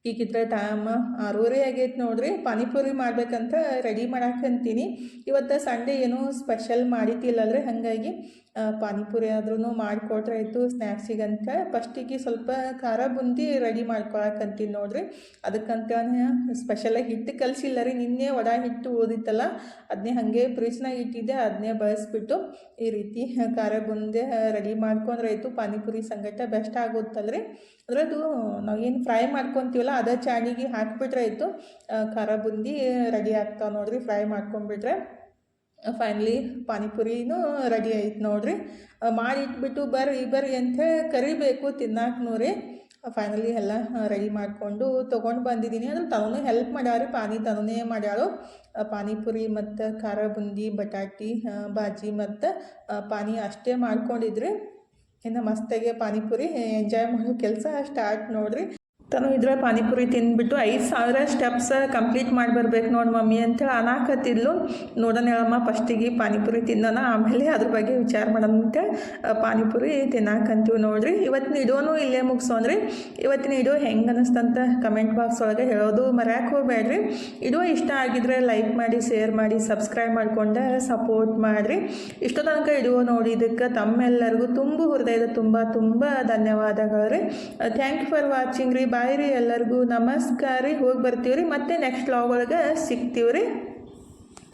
ಈಗಿದ್ರೆ ಟೈಮ್ ಆರೂವರೆ ಆಗೈತೆ ನೋಡ್ರಿ. ಪಾನಿಪುರಿ ಮಾಡ್ಬೇಕಂತ ರೆಡಿ ಮಾಡಾಕಂತೀನಿ ಇವತ್ತು ಸಂಡೇ ಏನೂ ಸ್ಪೆಷಲ್ ಮಾಡಿದ್ದಿಲ್ಲಲ್ರಿ ಹಾಗಾಗಿ ಆ, ಪಾನಿಪುರಿ ಆದ್ರೂ ಮಾಡಿಕೊಟ್ರೆ ಆಯಿತು ಸ್ನ್ಯಾಕ್ಸಿಗಂತ ಫಸ್ಟಿಗೆ ಸ್ವಲ್ಪ ಖಾರ ಬುಂದಿ ರೆಡಿ ಮಾಡ್ಕೊಳಕಂತೀನಿ ನೋಡ್ರಿ. ಅದಕ್ಕಂತ ಸ್ಪೆಷಲಾಗಿ ಹಿಟ್ಟು ಕಲಿಸಿಲ್ಲ ರೀ, ನಿನ್ನೆ ವಡ ಹಿಟ್ಟು ಓದಿತ್ತಲ್ಲ ಅದನ್ನೇ ಹಾಗೆ ಫ್ರಿಜ್ನಾಗ ಇಟ್ಟಿದ್ದೆ ಅದನ್ನೇ ಬಳಸ್ಬಿಟ್ಟು ಈ ರೀತಿ ಖಾರ ಬುಂದೆ ರೆಡಿ ಮಾಡ್ಕೊಂಡ್ರೆ ಆಯಿತು ಪಾನಿಪುರಿ ಸಂಗಟ ಬೆಸ್ಟ್ ಆಗುತ್ತಲ್ರಿ. ನಾವು ಏನು ಫ್ರೈ ಮಾಡ್ಕೊತೀವಲ್ಲ, ಅದೇ ಚಾಣಿಗೆ ಹಾಕಿಬಿಟ್ರೆ ಆಯಿತು ಖಾರ ಬುಂದಿ ರೆಡಿ ಆಗ್ತಾವೆ ನೋಡ್ರಿ ಫ್ರೈ ಮಾಡ್ಕೊಂಡ್ಬಿಟ್ರೆ. ಫೈನಲಿ ಪಾನಿಪುರಿನೂ ರೆಡಿ ಆಯ್ತು ನೋಡ್ರಿ. ಮಾಡಿಟ್ಬಿಟ್ಟು ಬರ್ರಿ ಬರ್ರಿ ಅಂತ ಕರಿಬೇಕು ತಿನ್ನಾಕ ರೀ ಫೈನಲಿ ಎಲ್ಲ ರೆಡಿ ಮಾಡಿಕೊಂಡು ತೊಗೊಂಡು ಬಂದಿದ್ದೀನಿ. ಅಂದ್ರೆ ತನೂ ಹೆಲ್ಪ್ ಮಾಡ್ಯಾರ ಪಾನಿ ತನೇ ಮಾಡ್ಯಾಳು. ಪಾನಿಪುರಿ ಮತ್ತು ಖಾರ ಬುಂದಿ, ಬಟಾಟಿ ಬಾಜಿ ಮತ್ತು ಪಾನಿ ಅಷ್ಟೇ ಮಾಡ್ಕೊಂಡಿದ್ರಿ. ಇನ್ನು ಮಸ್ತಾಗೆ ಪಾನಿಪುರಿ ಎಂಜಾಯ್ ಮಾಡೋ ಕೆಲಸ ಸ್ಟಾರ್ಟ್ ನೋಡ್ರಿ. ತನು ಇದ್ರೆ ಪಾನಿಪುರಿ ತಿಂದ್ಬಿಟ್ಟು ಐದು ಸಾವಿರ ಸ್ಟೆಪ್ಸ್ ಕಂಪ್ಲೀಟ್ ಮಾಡಿ ಬರ್ಬೇಕು ನೋಡಿ ಮಮ್ಮಿ ಅಂತೇಳಿ ಅನಾಕತ್ತಿದ್ಲು. ನೋಡೋಣ ಹೇಳಮ್ಮ ಫಸ್ಟಿಗೆ ಪಾನಿಪುರಿ ತಿನ್ನೋಣ, ಆಮೇಲೆ ಅದ್ರ ಬಗ್ಗೆ ವಿಚಾರ ಮಾಡೋಣ ಅಂತ ಪಾನಿಪುರಿ ತಿನ್ನಾಕಂತೀವಿ ನೋಡ್ರಿ. ಇವತ್ತಿನ ಇಡೋನು ಇಲ್ಲೇ ಮುಗಿಸೋನ್ರಿ ಇವತ್ತಿನ ಇಡೋ ಹೆಂಗೆ ಅನ್ನಿಸ್ತಂತ ಕಮೆಂಟ್ ಬಾಕ್ಸ್ ಒಳಗೆ ಹೇಳೋದು ಮರ್ಯಾಕೆ ಹೋಗ್ಬೇಡ್ರಿ ಇಡೋ ಇಷ್ಟ ಆಗಿದ್ರೆ ಲೈಕ್ ಮಾಡಿ ಶೇರ್ ಮಾಡಿ ಸಬ್ಸ್ಕ್ರೈಬ್ ಮಾಡ್ಕೊಂಡು ಸಪೋರ್ಟ್ ಮಾಡಿರಿ. ಇಷ್ಟು ತನಕ ನೋಡಿ, ಇದಕ್ಕೆ ತಮ್ಮೆಲ್ಲರಿಗೂ ತುಂಬ ಹೃದಯದ ತುಂಬ ತುಂಬ ಧನ್ಯವಾದಗಳು ರೀ. ಥ್ಯಾಂಕ್ ಯು ಫಾರ್ ವಾಚಿಂಗ್ ರೀ. ಬಾಯ್ ರೀ ಎಲ್ಲರಿಗೂ ನಮಸ್ಕಾರ ರೀ. ಹೋಗಿ ಬರ್ತೀವಿ ರೀ ಮತ್ತೆ ನೆಕ್ಸ್ಟ್ ಲಾಗ್ ಒಳಗೆ ಸಿಗ್ತೀವಿ ರೀ